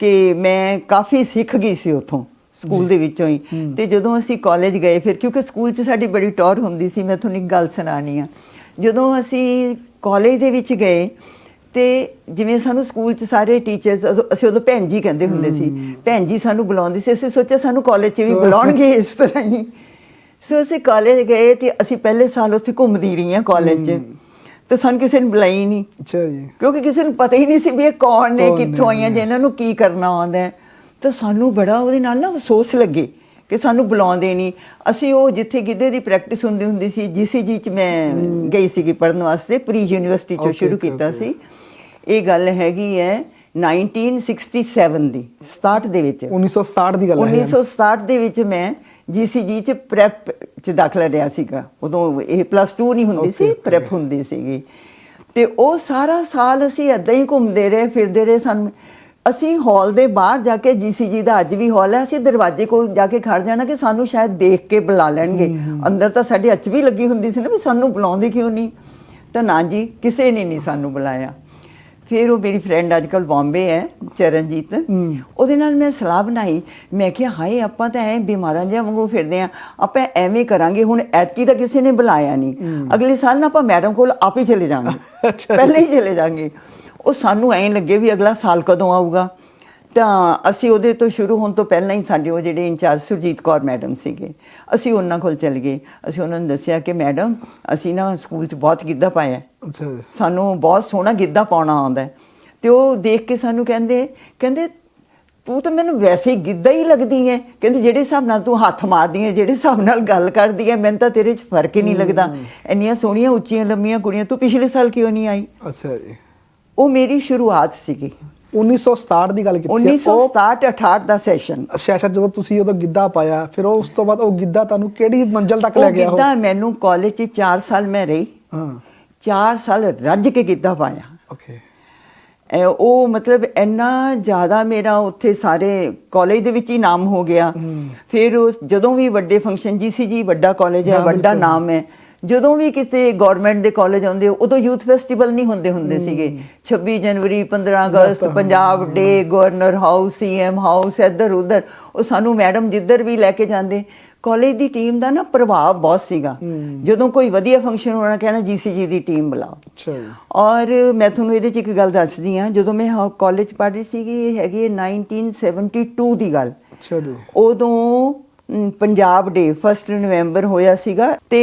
ਕਿ ਮੈਂ ਕਾਫੀ ਸਿੱਖ ਗਈ ਸੀ ਉੱਥੋਂ ਸਕੂਲ ਦੇ ਵਿੱਚੋਂ ਹੀ। ਤੇ ਜਦੋਂ ਅਸੀਂ ਕਾਲਜ ਗਏ ਫਿਰ ਕਿਉਂਕਿ ਸਕੂਲ 'ਚ ਸਾਡੀ ਬੜੀ ਟੌਰ ਹੁੰਦੀ ਸੀ ਮੈਂ ਤੁਹਾਨੂੰ ਇੱਕ ਗੱਲ ਸੁਣਾਣੀ ਆ। ਜਦੋਂ ਅਸੀਂ ਕਾਲਜ ਦੇ ਵਿੱਚ ਗਏ ਤੇ ਜਿਵੇਂ ਸਾਨੂੰ ਸਕੂਲ 'ਚ ਸਾਰੇ ਟੀਚਰਸ ਅਸੀਂ ਉਦੋਂ ਭੈਣ ਜੀ ਕਹਿੰਦੇ ਹੁੰਦੇ ਸੀ ਭੈਣ ਜੀ ਸਾਨੂੰ ਬੁਲਾਉਂਦੇ ਸੀ। ਅਸੀਂ ਸੋਚਿਆ ਸਾਨੂੰ ਕਾਲਜ 'ਚ ਵੀ ਬੁਲਾਉਣਗੇ ਇਸ ਤਰ੍ਹਾਂ ਹੀ। ਸੋ ਅਸੀਂ ਕਾਲਜ ਗਏ ਤੇ ਅਸੀਂ ਪਹਿਲੇ ਸਾਲ ਉੱਥੇ ਘੁੰਮਦੀ ਰਹੀਆਂ ਕਾਲਜ 'ਚ। ਤੇ ਸਾਨੂੰ ਕਿਸੇ ਨੇ ਬੁਲਾਈ ਨਹੀਂ। ਅੱਛਾ ਜੀ। ਕਿਉਂਕਿ ਕਿਸੇ ਨੂੰ ਪਤਾ ਹੀ ਨਹੀਂ ਸੀ ਵੀ ਇਹ ਕੌਣ ਨੇ ਕੌਣ ਨੇ, ਕਿੱਥੋਂ ਆਈਆਂ ਜੇ। ਇਹਨਾਂ ਨੂੰ ਕੀ ਕਰਨਾ ਆਉਂਦਾ ਹੈ। ਤਾਂ ਸਾਨੂੰ ਬੜਾ ਉਹਦੇ ਨਾਲ ਨਾ ਅਫਸੋਸ ਲੱਗੇ ਕਿ ਸਾਨੂੰ ਬੁਲਾਉਂਦੇ ਨਹੀਂ। ਅਸੀਂ ਉਹ ਜਿੱਥੇ ਗਿੱਧੇ ਦੀ ਪ੍ਰੈਕਟਿਸ ਹੁੰਦੀ ਹੁੰਦੀ ਸੀ ਜੀਸੀਜੀ ਚ ਮੈਂ ਗਈ ਸੀਗੀ ਪੜਨ ਵਾਸਤੇ ਪ੍ਰੀ ਯੂਨੀਵਰਸਿਟੀ ਚੋਂ Okay, ਸ਼ੁਰੂ okay, ਕੀਤਾ okay. ਸੀ। ਇਹ ਗੱਲ ਹੈਗੀ ਹੈ 1967 ਦੀ 67 ਦੇ ਵਿੱਚ। 1967 ਦੀ ਗੱਲ ਹੈ। 1967 ਦੇ ਵਿੱਚ ਮੈਂ ਜੀਸੀਜੀ ਚ ਪ੍ਰੈਪ ਚ ਦਾਖਲਾ ਲਿਆ ਸੀਗਾ। ਉਦੋਂ ਇਹ ਪਲੱਸ 2 ਨਹੀਂ ਹੁੰਦੀ ਸੀ. ਪ੍ਰੈਪ ਹੁੰਦੀ ਸੀਗੀ। ਤੇ ਉਹ ਸਾਰਾ ਸਾਲ ਅਸੀਂ ਏਦਾਂ ਹੀ ਘੁੰਮਦੇ ਰਹੇ ਫਿਰਦੇ ਰਹੇ। ਸਾਨੂੰ ਅਸੀਂ ਹਾਲ ਦੇ ਬਾਹਰ ਜਾ ਕੇ ਜੀਸੀਜੀ ਦਾ ਅੱਜ ਵੀ ਹਾਲ ਹੈ ਅਸੀਂ ਦਰਵਾਜ਼ੇ ਕੋਲ ਜਾ ਕੇ ਖੜ ਜਾਣਾ ਕਿ ਸਾਨੂੰ ਸ਼ਾਇਦ ਦੇਖ ਕੇ ਬੁਲਾ ਲੈਣਗੇ। ਅੰਦਰ ਤਾਂ ਸਾਡੇ ਅੱਚ ਵੀ ਲੱਗੀ ਹੁੰਦੀ ਸੀ ਨਾ ਵੀ ਸਾਨੂੰ ਬੁਲਾਉਂਦੇ ਕਿਉਂ ਨਹੀਂ? ਤਾਂ ਨਾ ਜੀ ਕਿਸੇ ਨੇ ਨਹੀਂ ਸਾਨੂੰ ਬੁਲਾਇਆ। ਫਿਰ ਉਹ ਮੇਰੀ ਫਰੈਂਡ ਅੱਜ ਕੱਲ ਬੰਬੇ ਹੈ ਚਰਨਜੀਤ। ਉਹਦੇ ਨਾਲ ਮੈਂ ਸਲਾਹ ਬਣਾਈ। ਮੈਂ ਕਿਹਾ ਹਾਏ ਆਪਾਂ ਤਾਂ ਐ ਬਿਮਾਰਾਂ ਜਿਹਾ ਵਾਂਗੂ ਫਿਰਦੇ ਆ। ਆਪਾਂ ਐਵੇਂ ਕਰਾਂਗੇ ਹੁਣ ਐਤਕੀ ਤਾਂ ਕਿਸੇ ਨੇ ਬੁਲਾਇਆ ਨਹੀਂ ਅਗਲੇ ਸਾਲ ਨਾ ਆਪਾਂ ਮੈਡਮ ਕੋਲ ਆਪ ਹੀ ਚਲੇ ਜਾਵਾਂਗੇ। ਅੱਛਾ। ਜੀ। ਪਹਿਲੇ ਹੀ ਚਲੇ ਜਾਵਾਂਗੇ। ਉਹ ਸਾਨੂੰ ਐਂ ਲੱਗੇ ਵੀ ਅਗਲਾ ਸਾਲ ਕਦੋਂ ਆਊਗਾ? ਤਾਂ ਅਸੀਂ ਉਹਦੇ ਤੋਂ ਸ਼ੁਰੂ ਹੋਣ ਤੋਂ ਪਹਿਲਾਂ ਹੀ ਸਾਡੇ ਉਹ ਜਿਹੜੇ ਇੰਚਾਰਜ ਸੁਰਜੀਤ ਕੌਰ ਮੈਡਮ ਸੀਗੇ ਅਸੀਂ ਉਹਨਾਂ ਕੋਲ ਚਲੇ ਗਏ। ਅਸੀਂ ਉਹਨਾਂ ਨੂੰ ਦੱਸਿਆ ਕਿ ਮੈਡਮ ਅਸੀਂ ਨਾ ਸਕੂਲ 'ਚ ਬਹੁਤ ਗਿੱਧਾ ਪਾਇਆ ਸਾਨੂੰ ਬਹੁਤ ਸੋਹਣਾ ਗਿੱਧਾ ਪਾਉਣਾ ਆਉਂਦਾ। ਤੇ ਉਹ ਦੇਖ ਕੇ ਸਾਨੂੰ ਕਹਿੰਦੇ ਕਹਿੰਦੇ ਤੂੰ ਤਾਂ ਮੈਨੂੰ ਵੈਸੇ ਹੀ ਗਿੱਧਾ ਹੀ ਲੱਗਦੀ ਹੈ। ਕਹਿੰਦੇ ਜਿਹੜੇ ਹਿਸਾਬ ਨਾਲ ਤੂੰ ਹੱਥ ਮਾਰਦੀ ਹੈ ਜਿਹੜੇ ਹਿਸਾਬ ਨਾਲ ਗੱਲ ਕਰਦੀ ਹੈ ਮੈਨੂੰ ਤਾਂ ਤੇਰੇ 'ਚ ਫ਼ਰਕ ਹੀ ਨਹੀਂ ਲੱਗਦਾ। ਇੰਨੀਆਂ ਸੋਹਣੀਆਂ ਉੱਚੀਆਂ ਲੰਮੀਆਂ ਕੁੜੀਆਂ ਤੂੰ ਪਿਛਲੇ ਸਾਲ ਕਿਉਂ ਨਹੀਂ ਆਈ? ਅੱਛਾ ਜੀ। ਉਹ ਮੇਰੀ ਸ਼ੁਰੂਆਤ ਸੀਗੀ। 1967 ਦੀ ਗੱਲ ਕੀਤੀ ਹੈ। 1967 68 ਦਾ ਸੈਸ਼ਨ ਸ਼ਾਇਦ ਜਦੋਂ ਤੁਸੀਂ ਉਦੋਂ ਗਿੱਧਾ ਪਾਇਆ ਫਿਰ ਉਹ ਉਸ ਤੋਂ ਬਾਅਦ ਉਹ ਗਿੱਧਾ ਤੁਹਾਨੂੰ ਕਿਹੜੀ ਮੰਜ਼ਲ ਤੱਕ ਲੈ ਗਿਆ ਉਹ? ਗਿੱਧਾ ਮੈਨੂੰ ਕਾਲਜ 'ਚ 4 ਸਾਲ ਮੈਂ ਰਹੀ। ਹਾਂ। 4 ਸਾਲ ਰੱਜ ਕੇ ਗਿੱਧਾ ਪਾਇਆ। ਓਕੇ ਐ ਉਹ ਮਤਲਬ ਇੰਨਾ ਜ਼ਿਆਦਾ ਮੇਰਾ ਉੱਥੇ ਸਾਰੇ ਕਾਲਜ ਦੇ ਵਿੱਚ ਹੀ ਨਾਮ ਹੋ ਗਿਆ। ਫਿਰ ਜਦੋਂ ਵੀ ਵੱਡੇ ਫੰਕਸ਼ਨ ਜੀਸੀਜੀ ਵੱਡਾ ਕਾਲਜ ਹੈ ਵੱਡਾ। ਨਾਮ ਹੈ। ਜਦੋਂ ਵੀ ਕਿਸੇ ਗਵਰਨਮੈਂਟ ਦੇ ਕਾਲਜ ਆਉਂਦੇ ਉਦੋਂ ਯੂਥ ਫੈਸਟੀਵਲ ਨਹੀਂ ਹੁੰਦੇ ਹੁੰਦੇ ਸੀਗੇ। 26 ਜਨਵਰੀ 15 ਅਗਸਤ। Punjab day governor house CM house ਇੱਧਰ ਉੱਧਰ ਉਹ ਸਾਨੂੰ ਮੈਡਮ ਜਿੱਧਰ ਵੀ ਲੈ ਕੇ ਜਾਂਦੇ ਕਾਲਜ ਦੀ ਟੀਮ ਦਾ ਨਾ ਪ੍ਰਭਾਵ ਬਹੁਤ ਸੀਗਾ। ਜਦੋਂ ਕੋਈ ਵਧੀਆ ਫੰਕਸ਼ਨ ਹੋਣਾ ਕਹਿਣਾ ਜੀਸੀਜੀ ਦੀ ਟੀਮ ਬੁਲਾਓ। ਔਰ ਮੈਂ ਤੁਹਾਨੂੰ ਇਹਦੇ 'ਚ ਇੱਕ ਗੱਲ ਦੱਸਦੀ ਆ ਜਦੋਂ ਮੈਂ ਕਾਲਜ ਪੜ੍ਹ ਰਹੀ ਸੀਗੀ ਇਹ ਹੈਗੀ ਹੈ 1972 ਦੀ ਗੱਲ। ਉਦੋਂ ਪੰਜਾਬ ਡੇ 1 ਨਵੰਬਰ ਹੋਇਆ ਸੀਗਾ ਤੇ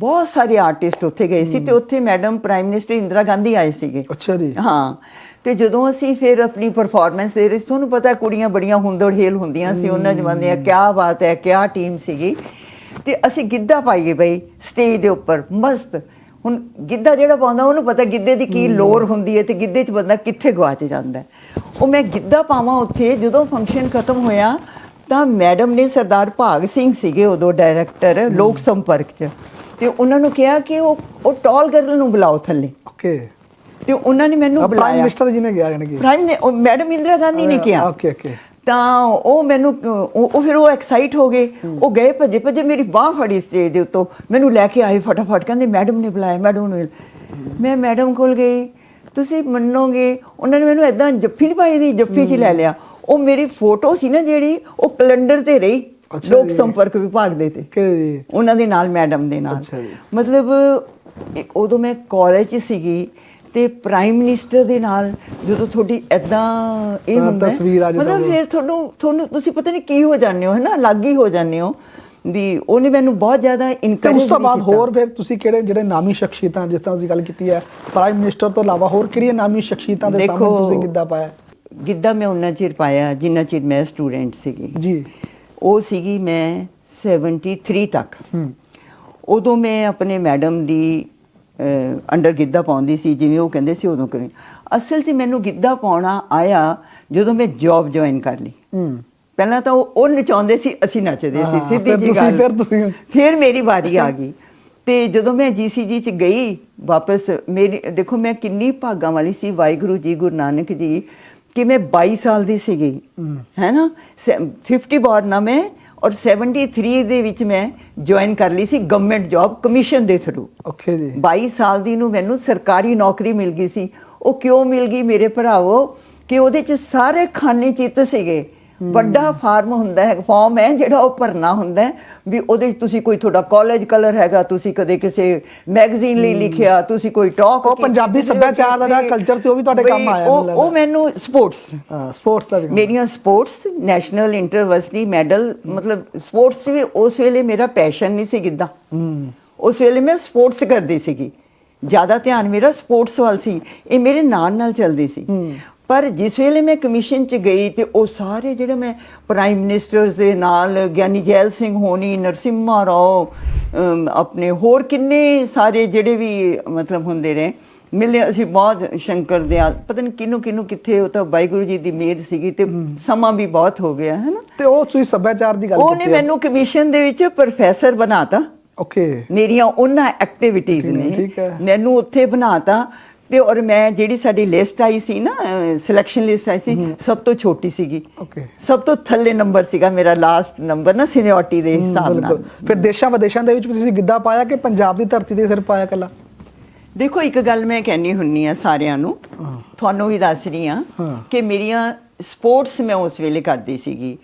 ਬਹੁਤ ਸਾਰੇ ਆਰਟਿਸਟ ਉੱਥੇ ਗਏ ਸੀ ਤੇ ਉੱਥੇ madam prime minister Indira Gandhi ਆਏ ਸੀਗੇ। ਅੱਛਾ ਜੀ। ਹਾਂ ਤੇ ਜਦੋਂ ਅਸੀਂ ਫਿਰ ਆਪਣੀ ਪਰਫਾਰਮੈਂਸ ਦੇ ਰਹੇ ਸੀ ਤੁਹਾਨੂੰ ਪਤਾ ਕੁੜੀਆਂ ਬੜੀਆਂ ਹੁੰਦੜ ਹੇਲ ਹੁੰਦੀਆਂ ਸੀ ਉਹਨਾਂ ਜਮਾਨੇ ਆ ਕਿਆ ਬਾਤ ਹੈ ਕਿਆ ਟੀਮ ਸੀਗੀ। ਤੇ ਅਸੀਂ ਗਿੱਧਾ ਪਾਈਏ ਬਈ ਸਟੇਜ ਦੇ ਉੱਪਰ ਮਸਤ। ਹੁਣ ਗਿੱਧਾ ਜਿਹੜਾ ਪਾਉਂਦਾ ਉਹਨੂੰ ਪਤਾ ਗਿੱਧੇ ਦੀ ਕੀ ਲੋਰ ਹੁੰਦੀ ਹੈ ਤੇ ਗਿੱਧੇ 'ਚ ਬੰਦਾ ਕਿੱਥੇ ਗਵਾਚ ਜਾਂਦਾ। ਉਹ ਮੈਂ ਗਿੱਧਾ ਪਾਵਾਂ ਉੱਥੇ ਜਦੋਂ ਫੰਕਸ਼ਨ ਖਤਮ ਹੋਇਆ ਤਾਂ ਮੈਡਮ ਨੇ ਸਰਦਾਰ ਭਾਗ ਸਿੰਘ ਸੀਗੇ ਉਦੋਂ ਡਾਇਰੈਕਟਰ ਲੋਕ ਸੰਪਰਕ 'ਚ। ਤੇ ਉਹਨਾਂ ਨੂੰ ਕਿਹਾ ਕਿ ਉਹ ਉਹ ਟਾਲ ਗਰਲ ਨੂੰ ਬੁਲਾਓ ਥੱਲੇ। ਓਕੇ। ਤੇ ਉਹਨਾਂ ਨੇ ਮੈਨੂੰ ਪ੍ਰਾਈਮ ਬੁਲਾਇਆ। ਮਿਨਿਸਟਰ ਜੀ ਨੇ ਗਿਆ ਜਾਨ ਕਿ। ਪ੍ਰਾਈਮ ਨੇ ਉਹ ਮੈਡਮ ਇੰਦਰਾ ਗਾਂਧੀ ਨੇ ਕਿਹਾ। Okay okay. ਤਾਂ ਉਹ ਮੈਨੂੰ ਉਹ ਉਹ ਫਿਰ ਉਹ ਐਕਸਾਈਟ ਹੋ ਗਏ। ਉਹ ਗਏ ਭੱਜੇ ਭੱਜੇ ਮੇਰੀ ਬਾਹ ਫੜੀ ਸਟੇਜ ਦੇ ਉੱਤੋਂ। ਮੈਨੂੰ ਲੈ ਕੇ ਆਏ ਫਟਾਫਟ ਕਹਿੰਦੇ ਮੈਡਮ ਨੇ ਬੁਲਾਇਆ ਮੈਡਮ ਨੂੰ ਮੈਂ ਮੈਡਮ ਕੋਲ ਗਈ। ਤੁਸੀਂ ਮੰਨੋਗੇ? ਉਹਨਾਂ ਨੇ ਮੈਨੂੰ ਐਦਾਂ ਜੱਫੀ ਨਹੀਂ ਪਾਈ ਦੀ ਜੱਫੀ 'ਚ ਲੈ ਲਿਆ। ਉਹ ਮੇਰੀ ਫੋਟੋ ਸੀ ਨਾ ਜਿਹੜੀ ਉਹ ਕੈਲੰਡਰ ਤੇ ਰਹੀ ਲੋਕ। ਸੰਪਰਕ ਵਿਭਾਗ ਦੇ ਤੇ ਉਹਨਾਂ ਦੇ ਨਾਲ ਮੈਡਮ ਦੇ ਨਾਲ। ਮਤਲਬ ਉਦੋਂ ਮੈਂ ਕਾਲਜ 'ਚ ਸੀਗੀ ਤੇ ਪ੍ਰਾਈਮ ਮਿਨਿਸਟਰ ਦੇ ਨਾਲ ਜਦੋਂ ਤੁਹਾਡੀ ਐਦਾਂ ਇਹ ਹੁੰਦਾ ਮਤਲਬ। ਫਿਰ ਤੁਹਾਨੂੰ ਤੁਹਾਨੂੰ ਤੁਸੀਂ ਪਤਾ ਨਹੀਂ ਕੀ ਹੋ ਜਾਂਦੇ ਹੋ ਹੈ ਨਾ ਅਲੱਗ ਹੀ ਹੋ ਜਾਂਦੇ ਹੋ ਵੀ ਉਹਨੇ ਮੈਨੂੰ ਬਹੁਤ ਜ਼ਿਆਦਾ ਇਨਕਰੇਜ ਉਸ ਤੋਂ ਬਾਅਦ ਹੋਰ ਫਿਰ ਤੁਸੀਂ ਕਿਹੜੇ ਜਿਹੜੇ ਨਾਮੀ ਸ਼ਖਸੀਅਤਾਂ ਜਿਸ ਤਰ੍ਹਾਂ ਤੁਸੀਂ ਗੱਲ ਕੀਤੀ ਹੈ ਪ੍ਰਾਈਮ ਮਿਨਿਸਟਰ ਤੋਂ ਇਲਾਵਾ ਹੋਰ ਕਿਹੜੀਆਂ ਨਾਮੀ ਸ਼ਖਸੀਅਤਾਂ ਦੇ ਸਾਹਮਣੇ ਤੁਸੀਂ ਗਿੱਧਾ ਪਾਇਆ ਗਿੱਧਾ ਮੈਂ ਉਹਨਾਂ ਚਿਰ ਪਾਇਆ ਜਿੰਨਾ ਚਿਰ ਮੈਂ ਸਟੂਡੈਂਟ ਸੀਗੀ। ਜੀ। ਉਹ ਸੀਗੀ ਮੈਂ 73 ਤੱਕ। ਹੂੰ। ਉਦੋਂ ਮੈਂ ਆਪਣੇ ਮੈਡਮ ਦੀ ਅੰਡਰ ਗਿੱਧਾ ਪਾਉਂਦੀ ਸੀ ਜਿਵੇਂ ਉਹ ਕਹਿੰਦੇ ਸੀ ਉਦੋਂ ਕਰੀ। ਅਸਲ 'ਚ ਮੈਨੂੰ ਗਿੱਧਾ ਪਾਉਣਾ ਆਇਆ ਜਦੋਂ ਮੈਂ ਜੌਬ ਜੁਆਇਨ ਕਰ ਲਈ। ਹੂੰ। ਪਹਿਲਾਂ ਤਾਂ ਉਹ ਉਹ ਨਚਾਉਂਦੇ ਸੀ ਅਸੀਂ ਨੱਚਦੇ ਸੀ ਸਿੱਧੀ ਜੀ ਗੱਲ। ਫਿਰ ਤੁਸੀਂ- ਫਿਰ ਮੇਰੀ ਵਾਰੀ ਆ ਗਈ। ਤੇ ਜਦੋਂ ਮੈਂ ਜੀਸੀਜੀ ਚ ਗਈ ਵਾਪਸ ਮੇਰੀ ਦੇਖੋ ਮੈਂ ਕਿੰਨੀ ਭਾਗਾਂ ਵਾਲੀ ਸੀ ਵਾਹਿਗੁਰੂ ਜੀ ਗੁਰੂ ਨਾਨਕ ਜੀ ਕਿ ਮੈਂ 22 ਸਾਲ ਦੀ ਸੀਗੀ। ਹੈ ਨਾ ਸ- 50 ਬੋਰਨ ਆ ਮੈਂ ਔਰ 73 ਦੇ ਵਿੱਚ ਮੈਂ ਜੁਆਇਨ ਕਰ ਲਈ ਸੀ ਗਵਰਨਮੈਂਟ ਜੌਬ ਕਮਿਸ਼ਨ ਦੇ ਥਰੂ ਓਕੇ ਜੀ 22 ਸਾਲ ਦੀ ਨੂੰ ਮੈਨੂੰ ਸਰਕਾਰੀ ਨੌਕਰੀ ਮਿਲ ਗਈ ਸੀ ਉਹ ਕਿਉਂ ਮਿਲ ਗਈ ਮੇਰੇ ਭਰਾਵੋ ਕਿ ਉਹਦੇ ਚ ਸਾਰੇ ਖਾਨੇ ਚਿੱਤ ਸੀਗੇ ਵੱਡਾ ਫਾਰਮ ਹੁੰਦਾ ਹੈ ਫਾਰਮ ਹੈ ਜਿਹੜਾ ਉਹ ਭਰਨਾ ਹੁੰਦਾ ਵੀ ਉਹਦੇ 'ਚ ਤੁਸੀਂ ਕੋਈ ਤੁਹਾਡਾ ਕਾਲਜ ਕਲਰ ਹੈਗਾ ਤੁਸੀਂ ਕਦੇ ਕਿਸੇ ਮੈਗਜ਼ੀਨ ਲਈ ਲਿਖਿਆ ਤੁਸੀਂ ਕੋਈ ਟਾਕ ਉਹ ਪੰਜਾਬੀ ਸੱਭਿਆਚਾਰ ਦਾ culture ਸੀ, ਉਹ ਵੀ ਤੁਹਾਡੇ ਕੰਮ ਆਇਆ, ਉਹ ਮੈਨੂੰ ਉਹ ਮੈਨੂੰ ਸਪੋਰਟਸ ਸਪੋਰਟਸ ਦਾ। ਮੇਰੀਆਂ ਸਪੋਰਟਸ ਨੈਸ਼ਨਲ ਇੰਟਰਵਰਸਿਟੀ ਮੈਡਲ ਮਤਲਬ ਸਪੋਰਟਸ ਵੀ ਉਸ ਵੇਲੇ ਮੇਰਾ ਪੈਸ਼ਨ ਨਹੀਂ ਸੀ ਹੂੰ। ਉਸ ਵੇਲੇ ਮੈਂ ਸਪੋਰਟਸ ਕਰਦੀ ਸੀਗੀ। ਜ਼ਿਆਦਾ ਧਿਆਨ ਮੇਰਾ ਸਪੋਰਟਸ ਵੱਲ ਸੀ। ਇਹ ਮੇਰੇ ਨਾਲ ਨਾਲ ਚੱਲਦੀ ਸੀ। ਪਰ ਜਿਸ ਵੇਲੇ ਮੈਂ ਕਮਿਸ਼ਨ ਚ ਗਈ ਤੇ ਉਹ ਸਾਰੇ ਜਿਹੜੇ ਮੈਂ ਪ੍ਰਾਈਮ ਮਿਨਿਸਟਰਸ ਦੇ ਨਾਲ ਗਿਆਨੀ ਜੈਲ ਸਿੰਘ ਹੋਣੀ ਨਰਸਿਮਹਾ ਰਾਓ ਆਪਣੇ ਹੋਰ ਕਿੰਨੇ ਸਾਰੇ ਜਿਹੜੇ ਵੀ ਮਤਲਬ ਹੁੰਦੇ ਰਹੇ ਮਿਲੇ ਅਸੀਂ ਬਹੁਤ ਸ਼ੰਕਰ ਦਿਆਲ ਪਤਾ ਨਹੀਂ ਕਿਹਨੂੰ ਕਿੱਥੇ ਉਹ ਤਾਂ ਵਾਹਿਗੁਰੂ ਜੀ ਦੀ ਮਿਹਰ ਸੀਗੀ ਤੇ ਸਮਾਂ ਵੀ ਬਹੁਤ ਹੋ ਗਿਆ ਹੈ ਨਾ ਤੇ ਉਹ ਤੁਸੀਂ ਸੱਭਿਆਚਾਰ ਦੀ ਗੱਲ ਉਹਨੇ ਕੀਤੀ ਹੈ ਮੈਨੂੰ ਕਮਿਸ਼ਨ ਦੇ ਵਿੱਚ ਪ੍ਰੋਫੈਸਰ ਬਣਾਤਾ। ਓਕੇ ਮੇਰੀਆਂ ਉਹਨਾਂ ਐਕਟੀਵਿਟੀਜ਼ ਨੇ। ਮੈਨੂੰ ਉੱਥੇ ਬਣਾਤਾ। ਤੇ ਔਰ ਮੈਂ ਜਿਹੜੀ ਸਾਡੀ ਲਿਸਟ ਆਈ ਸੀ ਨਾ ਸਿਲੈਕਸ਼ਨ ਲਿਸਟ ਆਈ ਸੀ ਸਭ ਤੋਂ ਛੋਟੀ ਸੀਗੀ। ਓਕੇ ਸਭ ਤੋਂ ਥੱਲੇ ਨੰਬਰ ਸੀਗਾ ਮੇਰਾ ਲਾਸਟ ਨੰਬਰ ਨਾ ਸੀਨੀਅਰਟੀ ਦੇ ਹਿਸਾਬ ਨਾਲ। ਫਿਰ ਦੇਸ਼ਾਂ ਵਿਦੇਸ਼ਾਂ ਦੇ ਵਿੱਚ ਤੁਸੀਂ ਗਿੱਧਾ ਪਾਇਆ ਕਿ ਪੰਜਾਬ ਦੀ ਧਰਤੀ ਤੇ ਸਿਰ ਪਾਇਆ ਕੱਲਾ? ਦੇਖੋ ਇੱਕ ਗੱਲ ਮੈਂ ਕਹਿਣੀ ਹੁੰਨੀ ਆ ਸਾਰਿਆਂ ਨੂੰ। ਤੁਹਾਨੂੰ ਵੀ ਦੱਸ ਰਹੀ ਆ। ਕਿ ਮੇਰੀਆਂ ਸਪੋਰਟਸ ਮੈਂ ਉਸ ਵੇਲੇ ਕਰਦੀ ਸੀਗੀ।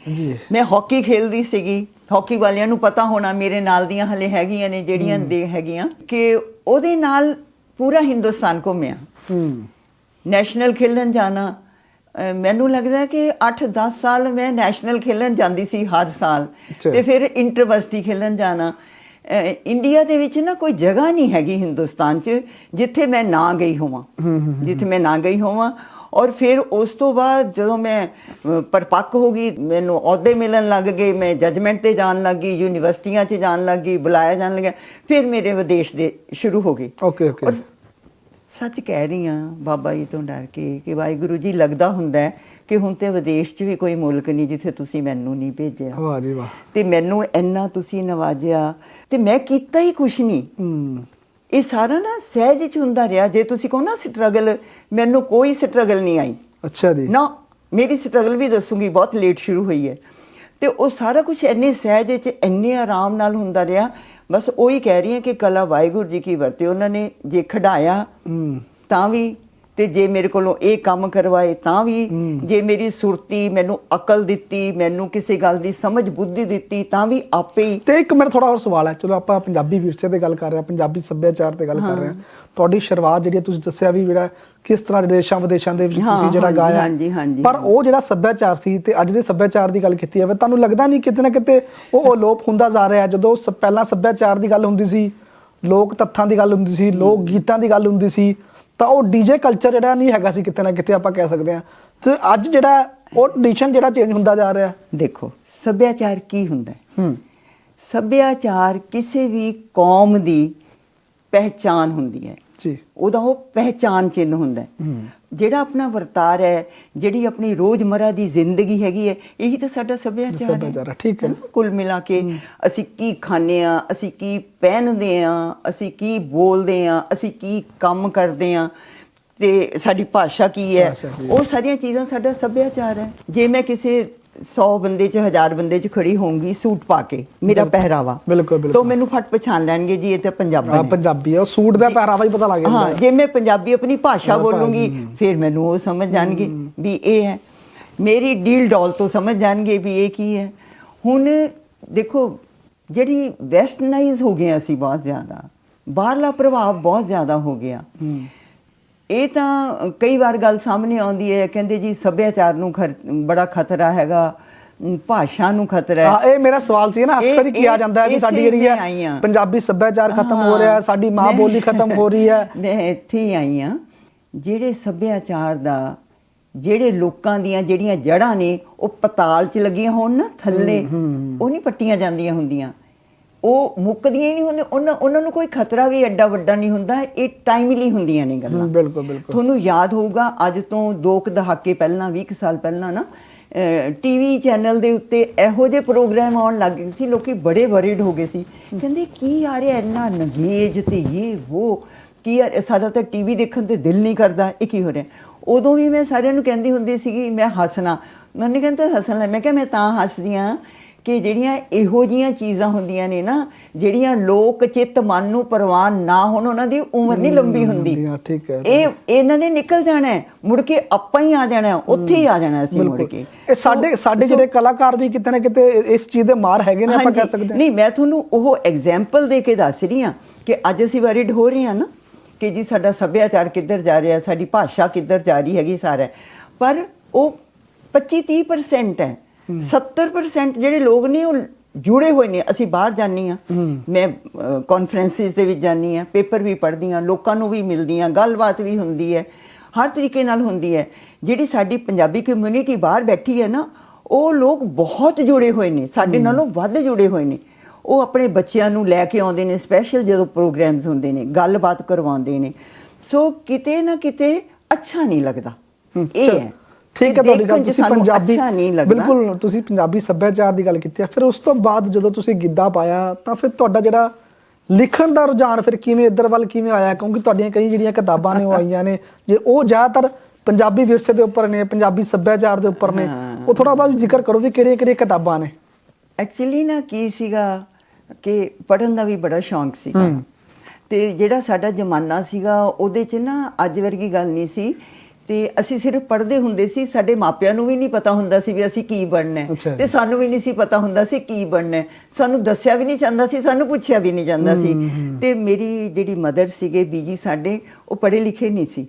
ਮੈਂ ਹਾਕੀ ਖੇਲਦੀ ਸੀਗੀ। ਹਾਕੀ ਵਾਲਿਆਂ ਨੂੰ ਪਤਾ ਹੋਣਾ ਮੇਰੇ ਨਾਲ ਦੀਆਂ ਹਲੇ ਹੈਗੀਆਂ ਨੇ ਜਿਹੜੀਆਂ ਦੇ ਹੈਗੀਆਂ। ਕਿ ਉਹਦੇ ਨਾਲ ਪੂਰਾ ਹਿੰਦੁਸਤਾਨ ਘੁੰਮਿਆ। ਹੂੰ। ਨੈਸ਼ਨਲ ਖੇਲਣ ਜਾਣਾ ਮੈਨੂੰ ਲੱਗਦਾ ਕਿ 8-10 ਸਾਲ ਮੈਂ ਨੈਸ਼ਨਲ ਖੇਲਣ ਜਾਂਦੀ ਸੀ ਹਰ ਸਾਲ। ਤੇ ਫਿਰ ਇੰਟਰਵਰਸਿਟੀ ਖੇਲਣ ਜਾਣਾ। ਇੰਡੀਆ ਦੇ ਵਿੱਚ ਨਾ ਕੋਈ ਜਗ੍ਹਾ ਨਹੀਂ ਹੈਗੀ ਹਿੰਦੁਸਤਾਨ 'ਚ ਜਿੱਥੇ ਮੈਂ ਨਾ ਗਈ ਹੋਵਾਂ। ਜਿੱਥੇ ਮੈਂ ਨਾ ਗਈ ਹੋਵਾਂ। ਔਰ ਫਿਰ ਉਸ ਤੋਂ ਬਾਅਦ ਜਦੋਂ ਮੈਂ ਪਰਿਪੱਕ ਹੋ ਗਈ ਮੈਨੂੰ ਅਹੁਦੇ ਮਿਲਣ ਲੱਗ ਗਏ ਮੈਂ ਜਜਮੈਂਟ ਤੇ ਜਾਣ ਲੱਗ ਗਈ ਯੂਨੀਵਰਸਿਟੀਆਂ 'ਚ ਜਾਣ ਲੱਗ ਗਈ ਬੁਲਾਇਆ ਜਾਣ ਲੱਗਿਆ ਫਿਰ ਮੇਰੇ ਵਿਦੇਸ਼ ਦੇ ਸ਼ੁਰੂ ਹੋ ਗਏ। ਓਕੇ ਸੱਚ ਕਹਿ ਰਹੀ ਆ ਬਾਬਾ ਜੀ ਤੋਂ ਡਰ ਕੇ ਕਿ ਵਾਹਿਗੁਰੂ ਜੀ ਲੱਗਦਾ ਹੁੰਦਾ ਕਿ ਹੁਣ ਤੇ ਵਿਦੇਸ਼ 'ਚ ਵੀ ਕੋਈ ਮੁਲਕ ਨਹੀਂ ਜਿੱਥੇ ਤੁਸੀਂ ਮੈਨੂੰ ਨਹੀਂ ਭੇਜਿਆ। ਵਾਹ ਜੀ ਵਾਹ। ਤੇ ਮੈਨੂੰ ਇੰਨਾ ਤੁਸੀਂ ਨਵਾਜਿਆ ਤੇ ਮੈਂ ਕੀਤਾ ਹੀ ਕੁਛ ਨਹੀਂ। ਹੂੰ। ਇਹ ਸਾਰਾ ਨਾ ਸਹਿਜ ਚ ਹੁੰਦਾ ਰਿਹਾ। ਜੇ ਤੁਸੀਂ ਕਹੋ ਨਾ ਸਟਰਗਲ ਮੈਨੂੰ ਕੋਈ ਸਟਰਗਲ ਨਹੀਂ ਆਈ। ਅੱਛਾ ਜੀ। ਨਾ ਮੇਰੀ ਸਟਰਗਲ ਵੀ ਦੱਸੂਗੀ ਬਹੁਤ ਲੇਟ ਸ਼ੁਰੂ ਹੋਈ ਹੈ। ਤੇ ਉਹ ਸਾਰਾ ਕੁਝ ਇੰਨੇ ਸਹਿਜ ਚ ਇੰਨੇ ਆਰਾਮ ਨਾਲ ਹੁੰਦਾ ਰਿਹਾ। ਬਸ ਉਹੀ ਕਹਿ ਰਹੀ ਹਾਂ ਕਿ ਕਲਾ ਵਾਹਿਗੁਰੂ ਜੀ ਕੀ ਵਰਤੇ ਉਹਨਾਂ ਨੇ ਜੇ ਖੜਾਇਆ ਤਾਂ ਵੀ ਤੇ ਜੇ ਮੇਰੇ ਕੋਲੋਂ ਇਹ ਕੰਮ ਕਰਵਾਏ ਤਾਂ ਵੀ ਜੇ ਮੇਰੀ ਸੁਰਤੀ ਮੈਨੂੰ ਅਕਲ ਦਿੱਤੀ ਮੈਨੂੰ ਕਿਸੇ ਗੱਲ ਦੀ ਸਮਝ ਬੁੱਧੀ ਦਿੱਤੀ ਤਾਂ ਵੀ ਆਪੇ ਹੀ ਤੇ ਇੱਕ ਮੇਰਾ ਥੋੜਾ ਹੋਰ ਸਵਾਲ ਹੈ। ਚਲੋ ਆਪਾਂ ਪੰਜਾਬੀ ਵਿਰਸੇ ਤੇ ਗੱਲ ਕਰ ਰਹੇ ਹਾਂ ਪੰਜਾਬੀ ਸੱਭਿਆਚਾਰ ਤੇ ਗੱਲ ਕਰ ਰਹੇ ਹਾਂ। ਤੁਹਾਡੀ ਸ਼ੁਰੂਆਤ ਜਿਹੜੀ ਤੁਸੀਂ ਦੱਸਿਆ ਵੀ ਜਿਹੜਾ ਕਿਸ ਤਰ੍ਹਾਂ ਦੇਸ਼ਾਂ ਵਿਦੇਸ਼ਾਂ ਦੇ ਵਿੱਚ ਤੁਸੀਂ ਜਿਹੜਾ ਗਾਇਆ ਹਾਂਜੀ, ਹਾਂਜੀ, ਪਰ। ਉਹ ਜਿਹੜਾ ਸੱਭਿਆਚਾਰ ਸੀ ਤੇ ਅੱਜ ਦੇ ਸੱਭਿਆਚਾਰ ਦੀ ਗੱਲ ਕੀਤੀ ਜਾਵੇ ਤੁਹਾਨੂੰ ਲੱਗਦਾ ਨਹੀਂ ਕਿਤੇ ਨਾ ਕਿਤੇ ਉਹ ਅਲੋਪ ਹੁੰਦਾ ਜਾ ਰਿਹਾ? ਜਦੋਂ ਪਹਿਲਾਂ ਸੱਭਿਆਚਾਰ ਦੀ ਗੱਲ ਹੁੰਦੀ ਸੀ ਲੋਕ ਤੱਥਾਂ ਦੀ ਗੱਲ ਹੁੰਦੀ ਸੀ ਲੋਕ ਗੀਤਾਂ ਦੀ ਗੱਲ ਹੁੰਦੀ ਸੀ ਤਾਂ ਉਹ ਡੀਜੇ ਕਲਚਰ ਜਿਹੜਾ ਨਹੀਂ ਹੈਗਾ ਸੀ ਕਿਤੇ ਨਾ ਕਿਤੇ ਆਪਾਂ ਕਹਿ ਸਕਦੇ ਹਾਂ। ਤੇ ਅੱਜ ਜਿਹੜਾ ਉਹ ਟ੍ਰੈਡੀਸ਼ਨ ਜਿਹੜਾ ਚੇਂਜ ਹੁੰਦਾ ਜਾ ਰਿਹਾ ਦੇਖੋ ਸੱਭਿਆਚਾਰ ਕੀ ਹੁੰਦਾ ਹੈ? ਹੂੰ। ਸੱਭਿਆਚਾਰ ਕਿਸੇ ਵੀ ਕੌਮ ਦੀ ਪਹਿਚਾਨ ਹੁੰਦੀ ਹੈ। ਜੀ। ਉਹਦਾ ਉਹ ਪਹਿਚਾਨ ਚਿੰਨ ਹੁੰਦਾ ਜਿਹੜਾ ਆਪਣਾ ਵਰਤਾਰ ਹੈ ਜਿਹੜੀ ਆਪਣੀ ਰੋਜ਼ਮਰਾ ਦੀ ਜ਼ਿੰਦਗੀ ਹੈਗੀ ਹੈ ਇਹੀ ਤਾਂ ਸਾਡਾ ਸੱਭਿਆਚਾਰ ਹੈ। ਸੱਭਿਆਚਾਰ ਠੀਕ ਹੈ। ਕੁੱਲ ਮਿਲਾ ਕੇ ਅਸੀਂ ਕੀ ਖਾਂਦੇ ਆ ਅਸੀਂ ਕੀ ਪਹਿਨਦੇ ਆ ਅਸੀਂ ਕੀ ਬੋਲਦੇ ਆ ਅਸੀਂ ਕੀ ਕੰਮ ਕਰਦੇ ਆ ਤੇ ਸਾਡੀ ਭਾਸ਼ਾ ਕੀ ਹੈ। ਉਹ ਸਾਰੀਆਂ ਚੀਜ਼ਾਂ ਸਾਡਾ ਸੱਭਿਆਚਾਰ ਹੈ। ਜੇ ਮੈਂ ਕਿਸੇ 100 ਬੰਦੇ ਚ 1000 ਬੰਦੇ ਚ ਖੜੀ ਹੋਊਂਗੀ ਸੂਟ ਪਾ ਕੇ ਮੇਰਾ ਪਹਿਰਾਵਾ। ਬਿਲਕੁਲ, ਬਿਲਕੁਲ। ਤਾਂ ਮੈਨੂੰ ਫਟ ਪਛਾਣ ਲੈਣਗੇ ਜੀ ਇਹ ਤਾਂ ਪੰਜਾਬੀ ਆ ਹੈ ਪੰਜਾਬੀ ਆ। ਸੂਟ ਦਾ ਪਹਿਰਾਵਾ ਹੀ ਪਤਾ ਲੱਗ ਜਾਂਦਾ ਹਾਂ ਹੈ। ਜੇ ਮੈਂ ਪੰਜਾਬੀ ਆਪਣੀ ਭਾਸ਼ਾ ਹਾਂ, ਬੋਲੂੰਗੀ ਫਿਰ ਮੈਨੂੰ ਉਹ ਸਮਝ ਜਾਣਗੇ ਵੀ ਇਹ ਹੈ। ਮੇਰੀ ਡੀਲ ਡੋਲ ਤੋਂ ਸਮਝ ਜਾਣਗੇ ਵੀ ਇਹ ਕੀ ਹੈ। ਹੁਣ ਦੇਖੋ ਜਿਹੜੀ ਵੈਸਟਰਨਾਈਜ਼ ਹੋ ਗਏ ਅਸੀਂ ਬਹੁਤ ਜ਼ਿਆਦਾ ਬਾਹਰਲਾ ਪ੍ਰਭਾਵ ਬਹੁਤ ਜ਼ਿਆਦਾ ਹੋ ਗਿਆ। ਹੂੰ। ਇਹ ਤਾਂ ਕਈ ਵਾਰ ਗੱਲ ਸਾਹਮਣੇ ਆਉਂਦੀ ਹੈ ਕਹਿੰਦੇ ਜੀ ਸੱਭਿਆਚਾਰ ਨੂੰ ਬੜਾ ਖਤਰਾ ਹੈਗਾ ਭਾਸ਼ਾ ਨੂੰ ਖਤਰਾ ਹਾਂ। ਹੈ ਇਹ ਮੇਰਾ ਸਵਾਲ ਸੀ ਨਾ ਅਕਸਰ ਹੀ ਕਿਹਾ ਜਾਂਦਾ ਹੈ ਇੱਥੇ ਸਾਡੀ ਜਿਹੜੀ ਹੈ। ਪੰਜਾਬੀ ਸੱਭਿਆਚਾਰ ਖਤਮ ਹੋ ਰਿਹਾ ਸਾਡੀ ਮਾਂ ਬੋਲੀ ਖਤਮ ਹੋ ਰਹੀ ਹੈ। ਮੈਂ ਇੱਥੇ ਹੀ ਆਈ ਆ ਜਿਹੜੇ ਸੱਭਿਆਚਾਰ ਦਾ ਜਿਹੜੇ ਲੋਕਾਂ ਦੀਆਂ ਜਿਹੜੀਆਂ ਜੜ੍ਹਾਂ ਨੇ ਉਹ ਪਤਾਲ 'ਚ ਲੱਗੀਆਂ ਹੋਣ ਨਾ ਥੱਲੇ ਉਹ ਨਹੀਂ ਪੱਟੀਆਂ ਜਾਂਦੀਆਂ ਹੁੰਦੀਆਂ। ਉਹ ਮੁੱਕਦੀਆਂ ਹੀ ਨਹੀਂ ਹੁੰਦੀਆਂ ਉਹਨਾਂ ਉਹਨਾਂ ਨੂੰ ਕੋਈ ਖਤਰਾ ਵੀ ਐਡਾ ਵੱਡਾ ਨਹੀਂ ਹੁੰਦਾ ਇਹ ਟਾਈਮਲੀ ਹੁੰਦੀਆਂ ਨੇ ਗੱਲਾਂ। ਬਿਲਕੁਲ ਬਿਲਕੁਲ। ਤੁਹਾਨੂੰ ਯਾਦ ਹੋਊਗਾ ਅੱਜ ਤੋਂ 2 ਕੁ ਦਹਾਕੇ ਪਹਿਲਾਂ 20 ਕੁ ਸਾਲ ਪਹਿਲਾਂ ਨਾ ਟੀਵੀ ਚੈਨਲ ਦੇ ਉੱਤੇ ਇਹੋ ਜਿਹੇ ਪ੍ਰੋਗਰਾਮ ਆਉਣ ਲੱਗ ਗਏ ਸੀ ਲੋਕੀ ਬੜੇ ਵਰੀਡ ਹੋ ਗਏ ਸੀ। ਕਹਿੰਦੇ ਕੀ ਆ ਰਿਹਾ ਇੰਨਾ ਨਗੇਜ ਤੇ ਇਹ ਉਹ ਕੀ ਆ ਸਾਡਾ ਤਾਂ ਟੀਵੀ ਦੇਖਣ ਤੇ ਦਿਲ ਨਹੀਂ ਕਰਦਾ ਇਹ ਕੀ ਹੋ ਰਿਹਾ? ਉਦੋਂ ਵੀ ਮੈਂ ਸਾਰਿਆਂ ਨੂੰ ਕਹਿੰਦੀ ਹੁੰਦੀ ਸੀਗੀ ਮੈਂ ਹੱਸਣਾ। ਮੈਨੂੰ ਕਹਿੰਦੇ ਹੱਸਣ ਮੈਂ ਕਿਹਾ ਮੈਂ ਤਾਂ ਹੱਸਦੀ ਹਾਂ ਕਿ ਜਿਹੜੀਆਂ ਇਹੋ ਜੀਆਂ ਚੀਜ਼ਾਂ ਹੁੰਦੀਆਂ ਨੇ ਨਾ ਜਿਹੜੀਆਂ ਲੋਕ ਚਿੱਤ ਮਨ ਨੂੰ ਪ੍ਰਵਾਨ ਨਾ ਹੋਣ ਉਹਨਾਂ ਦੀ ਉਮਰ ਨਹੀਂ ਲੰਬੀ ਹੁੰਦੀ। ਹਾਂ ਠੀਕ ਹੈ ਇਹ ਇਹਨਾਂ ਨੇ ਨਿਕਲ ਜਾਣਾ ਮੁੜ ਕੇ ਆਪਾਂ ਹੀ ਆ ਜਾਣਾ ਉੱਥੇ ਹੀ ਆ ਜਾਣਾ ਅਸੀਂ ਮੁੜ ਕੇ। ਇਹ ਸਾਡੇ ਸਾਡੇ ਜਿਹੜੇ ਕਲਾਕਾਰ ਵੀ ਕਿਤੇ ਨਾ ਕਿਤੇ ਇਸ ਚੀਜ਼ ਦੇ ਮਾਰ ਹੈਗੇ ਨੇ ਆਪਾਂ ਕਹਿ ਸਕਦੇ ਹਾਂ। ਨਹੀਂ ਮੈਂ ਤੁਹਾਨੂੰ ਉਹ ਐਗਜ਼ਾਮਪਲ ਦੇ ਕੇ ਦੱਸ ਰਹੀ ਹਾਂ ਕਿ ਅੱਜ ਅਸੀਂ ਵਰਿਡ ਹੋ ਰਹੇ ਹਾਂ ਨਾ ਕਿ ਜੀ ਸਾਡਾ ਸੱਭਿਆਚਾਰ ਕਿੱਧਰ ਜਾ ਰਿਹਾ ਸਾਡੀ ਭਾਸ਼ਾ ਕਿੱਧਰ ਜਾ ਰਹੀ ਹੈਗੀ ਸਾਰਾ। ਪਰ ਉਹ 25 30% ਹੈ। 70% ਜਿਹੜੇ ਲੋਕ ਨੇ ਉਹ ਜੁੜੇ ਹੋਏ ਨੇ ਅਸੀਂ ਬਾਹਰ ਜਾਂਦੀ ਆ ਮੈਂ ਕਾਨਫਰੰਸਿਸ ਦੇ ਵਿੱਚ ਜਾਂਦੀ ਆ ਪੇਪਰ ਵੀ ਪੜ੍ਹਦੀ ਆ ਲੋਕਾਂ ਨੂੰ ਵੀ ਮਿਲਦੀ ਆ ਗੱਲਬਾਤ ਵੀ ਹੁੰਦੀ ਹੈ ਹਰ ਤਰੀਕੇ ਨਾਲ ਹੁੰਦੀ ਹੈ। ਜਿਹੜੀ ਸਾਡੀ ਪੰਜਾਬੀ ਕਮਿਊਨਿਟੀ ਬਾਹਰ ਬੈਠੀ ਹੈ ਨਾ ਉਹ ਲੋਕ ਬਹੁਤ ਜੁੜੇ ਹੋਏ ਨੇ ਸਾਡੇ ਨਾਲੋਂ ਵੱਧ ਜੁੜੇ ਹੋਏ ਨੇ। ਉਹ ਆਪਣੇ ਬੱਚਿਆਂ ਨੂੰ ਲੈ ਕੇ ਆਉਂਦੇ ਨੇ ਸਪੈਸ਼ਲ ਜਦੋਂ ਪ੍ਰੋਗਰਾਮਸ ਹੁੰਦੇ ਨੇ ਗੱਲਬਾਤ ਕਰਵਾਉਂਦੇ ਨੇ। ਸੋ ਕਿਤੇ ਨਾ ਕਿਤੇ ਅੱਛਾ ਨਹੀਂ ਲੱਗਦਾ। ਇਹ ਹੈ। ਠੀਕ ਹੈ ਤੁਹਾਡੀ ਗੱਲ ਤੁਸੀਂ ਪੰਜਾਬੀ ਅੱਛਾ ਨਹੀਂ ਲੱਗਦਾ। ਬਿਲਕੁਲ ਤੁਸੀਂ ਪੰਜਾਬੀ ਸੱਭਿਆਚਾਰ ਦੀ ਗੱਲ ਕੀਤੀ ਹੈ। ਫਿਰ ਉਸ ਤੋਂ ਬਾਅਦ ਜਦੋਂ ਤੁਸੀਂ ਗਿੱਧਾ ਪਾਇਆ ਤਾਂ ਫਿਰ ਤੁਹਾਡਾ ਜਿਹੜਾ ਲਿਖਣ ਦਾ ਰੁਝਾਨ ਫਿਰ ਕਿਵੇਂ ਇੱਧਰ ਵੱਲ ਕਿਵੇਂ ਆਇਆ? ਕਿਉਂਕਿ ਤੁਹਾਡੀਆਂ ਕਈ ਜਿਹੜੀਆਂ ਕਿਤਾਬਾਂ ਨੇ ਉਹ ਆਈਆਂ ਨੇ। ਜੇ ਉਹ ਜ਼ਿਆਦਾਤਰ ਪੰਜਾਬੀ ਵਿਰਸੇ ਦੇ ਉੱਪਰ ਨੇ ਪੰਜਾਬੀ ਸੱਭਿਆਚਾਰ ਦੇ ਉੱਪਰ ਨੇ। ਉਹ ਥੋੜਾ ਬਹੁਤ ਜ਼ਿਕਰ ਕਰੋ ਵੀ ਕਿਹੜੀਆਂ ਕਿਹੜੀਆਂ ਕਿਤਾਬਾਂ ਨੇ। ਐਕਚੁਅਲੀ ਨਾ ਕੀ ਸੀਗਾ ਕਿ ਪੜਨ ਦਾ ਵੀ ਬੜਾ ਸ਼ੌਂਕ ਸੀਗਾ। ਤੇ ਜਿਹੜਾ ਸਾਡਾ ਜ਼ਮਾਨਾ ਸੀਗਾ ਉਹਦੇ 'ਚ ਨਾ ਅੱਜ ਵਰਗੀ ਗੱਲ ਨਹੀਂ ਸੀ। ਤੇ ਅਸੀਂ ਸਿਰਫ ਪੜ੍ਹਦੇ ਹੁੰਦੇ ਸੀ ਸਾਡੇ ਮਾਪਿਆਂ ਨੂੰ ਵੀ ਨਹੀਂ ਪਤਾ ਹੁੰਦਾ ਸੀ ਵੀ ਅਸੀਂ ਕੀ ਬਣਨਾ ਹੈ। ਤੇ ਸਾਨੂੰ ਵੀ ਨਹੀਂ ਸੀ ਪਤਾ ਹੁੰਦਾ ਸੀ ਕੀ ਬਣਨਾ ਹੈ। ਸਾਨੂੰ ਦੱਸਿਆ ਵੀ ਨਹੀਂ ਜਾਂਦਾ ਸੀ ਸਾਨੂੰ ਪੁੱਛਿਆ ਵੀ ਨਹੀਂ ਜਾਂਦਾ ਸੀ। ਤੇ ਮੇਰੀ ਜਿਹੜੀ ਮਦਰ ਸੀਗੇ ਬੀਜੀ ਸਾਡੇ ਉਹ ਪੜ੍ਹੇ ਲਿਖੇ ਨਹੀਂ ਸੀ।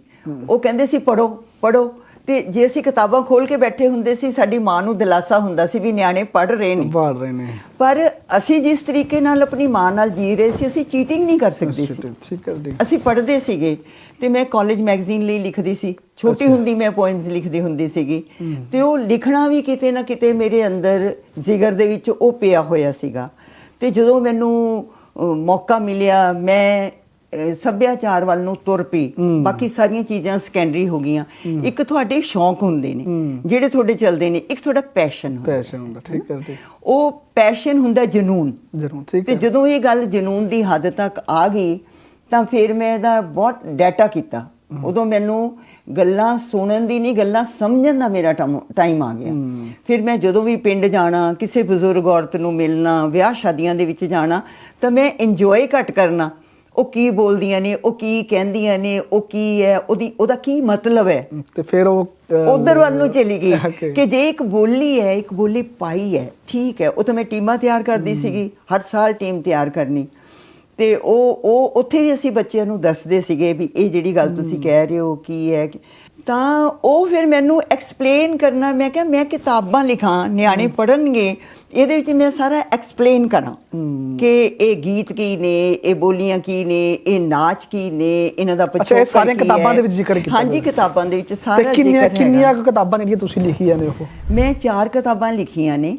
ਉਹ ਕਹਿੰਦੇ ਸੀ ਪੜੋ ਪੜੋ ਤੇ ਜੇ ਅਸੀਂ ਕਿਤਾਬਾਂ ਖੋਲ ਕੇ ਬੈਠੇ ਹੁੰਦੇ ਸੀ ਸਾਡੀ ਮਾਂ ਨੂੰ ਦਿਲਾਸਾ ਹੁੰਦਾ ਸੀ ਵੀ ਨਿਆਣੇ ਪੜ੍ਹ ਰਹੇ ਨੇ। ਪੜ੍ਹ ਰਹੇ ਨੇ। ਪਰ ਅਸੀਂ ਜਿਸ ਤਰੀਕੇ ਨਾਲ ਆਪਣੀ ਮਾਂ ਨਾਲ ਜੀ ਰਹੇ ਸੀ ਅਸੀਂ ਚੀਟਿੰਗ ਨਹੀਂ ਕਰ ਸਕਦੇ ਸੀ। ਠੀਕ ਹੈ ਜੀ ਅਸੀਂ ਪੜ੍ਹਦੇ ਸੀਗੇ ਤੇ ਮੈਂ ਕਾਲਜ ਮੈਗਜ਼ੀਨ ਲਈ ਲਿਖਦੀ ਸੀ। ਛੋਟੀ ਹੁੰਦੀ ਮੈਂ ਪੋਇਮਸ ਲਿਖਦੀ ਹੁੰਦੀ ਸੀਗੀ। ਤੇ ਉਹ ਲਿਖਣਾ ਵੀ ਕਿਤੇ ਨਾ ਕਿਤੇ ਮੇਰੇ ਅੰਦਰ ਜਿਗਰ ਦੇ ਵਿੱਚ ਉਹ ਪਿਆ ਹੋਇਆ ਸੀਗਾ। ਤੇ ਜਦੋਂ ਮੈਨੂੰ ਮੌਕਾ ਮਿਲਿਆ ਮੈਂ ਸੱਭਿਆਚਾਰ ਵੱਲ ਨੂੰ ਤੁਰ ਪਈ। ਬਾਕੀ ਸਾਰੀਆਂ ਚੀਜ਼ਾਂ ਸੈਕੰਡਰੀ ਹੋ ਗਈਆਂ। ਇੱਕ ਤੁਹਾਡੇ ਸ਼ੌਂਕ ਹੁੰਦੇ ਨੇ ਜਿਹੜੇ ਤੁਹਾਡੇ ਚੱਲਦੇ ਨੇ। ਇੱਕ ਤੁਹਾਡਾ ਪੈਸ਼ਨ ਹੁੰਦਾ। ਪੈਸੇ ਹੁੰਦਾ ਠੀਕ ਹੈ ਜੀ। ਉਹ ਪੈਸ਼ਨ ਹੁੰਦਾ ਜਨੂਨ। ਜਰੂਰ ਠੀਕ ਤੇ ਹੈ। ਜਦੋਂ ਇਹ ਗੱਲ ਜਨੂਨ ਦੀ ਹੱਦ ਤੱਕ ਆ ਗਈ ਤਾਂ ਫਿਰ ਮੈਂ ਇਹਦਾ ਬਹੁਤ ਡਾਟਾ ਕੀਤਾ। ਉਦੋਂ ਮੈਨੂੰ ਗੱਲਾਂ ਸੁਣਨ ਦੀ ਨਹੀਂ ਗੱਲਾਂ ਸਮਝਣ ਦਾ ਮੇਰਾ ਟਾਈਮ ਆ ਗਿਆ। ਫਿਰ ਮੈਂ ਜਦੋਂ ਵੀ ਪਿੰਡ ਜਾਣਾ ਕਿਸੇ ਬਜ਼ੁਰਗ ਔਰਤ ਨੂੰ ਮਿਲਣਾ ਵਿਆਹ ਸ਼ਾਦੀਆਂ ਦੇ ਵਿੱਚ ਜਾਣਾ ਤਾਂ ਮੈਂ ਇੰਜੋਏ ਘੱਟ ਕਰਨਾ। ਉਹ ਕੀ ਬੋਲਦੀਆਂ ਨੇ ਉਹ ਕੀ ਕਹਿੰਦੀਆਂ ਨੇ ਉਹ ਕੀ ਹੈ ਉਹਦੀ ਉਹਦਾ ਕੀ ਮਤਲਬ ਹੈ? ਤੇ ਫਿਰ ਉਹ ਉਧਰ ਵੱਲ ਨੂੰ ਚਲੀ ਗਈ. ਕਿ। ਜੇ ਇੱਕ ਬੋਲੀ ਹੈ ਇੱਕ ਬੋਲੀ ਪਾਈ ਹੈ ਠੀਕ ਹੈ ਉਹ ਤਾਂ ਮੈਂ ਟੀਮਾਂ ਤਿਆਰ ਕਰਦੀ ਸੀਗੀ ਹਰ ਸਾਲ ਟੀਮ ਤਿਆਰ ਕਰਨੀ। ਤੇ ਉਹ ਉਹ ਉੱਥੇ ਵੀ ਅਸੀਂ ਬੱਚਿਆਂ ਨੂੰ ਦੱਸਦੇ ਸੀਗੇ ਵੀ ਇਹ ਜਿਹੜੀ ਗੱਲ ਤੁਸੀਂ ਕਹਿ ਰਹੇ ਹੋ ਕੀ ਹੈ ਤਾਂ ਉਹ ਫਿਰ ਮੈਨੂੰ ਐਕਸਪਲੇਨ ਕਰਨਾ ਮੈਂ ਕਿਹਾ ਮੈਂ ਕਿਤਾਬਾਂ ਲਿਖਾਂ ਨਿਆਣੇ ਪੜਨਗੇ ਇਹਦੇ ਵਿੱਚ ਮੈਂ ਸਾਰਾ ਐਕਸਪਲੇਨ ਕਰਾਂ ਕਿ ਇਹ ਗੀਤ ਕੀ ਨੇ ਇਹ ਬੋਲੀਆਂ ਕੀ ਨੇ ਇਹ ਨਾਚ ਕੀ ਨੇ ਇਹਨਾਂ ਦਾ ਪਿਛੋਕੜ ਕੀ ਕਿਤਾਬਾਂ ਹੈ। ਦੇ ਵਿੱਚ ਜ਼ਿਕਰ ਕੀਤਾ ਹਾਂਜੀ। ਕਿਤਾਬਾਂ ਦੇ ਵਿੱਚ ਸਾਰਾ ਜ਼ਿਕਰ ਹੈਗਾ। ਕਿੰਨੀਆਂ ਕਿਤਾਬਾਂ ਜਿਹੜੀਆਂ ਤੁਸੀਂ ਲਿਖੀਆਂ ਨੇ ਉਹ ਮੈਂ ਚਾਰ ਕਿਤਾਬਾਂ ਲਿਖੀਆਂ ਨੇ।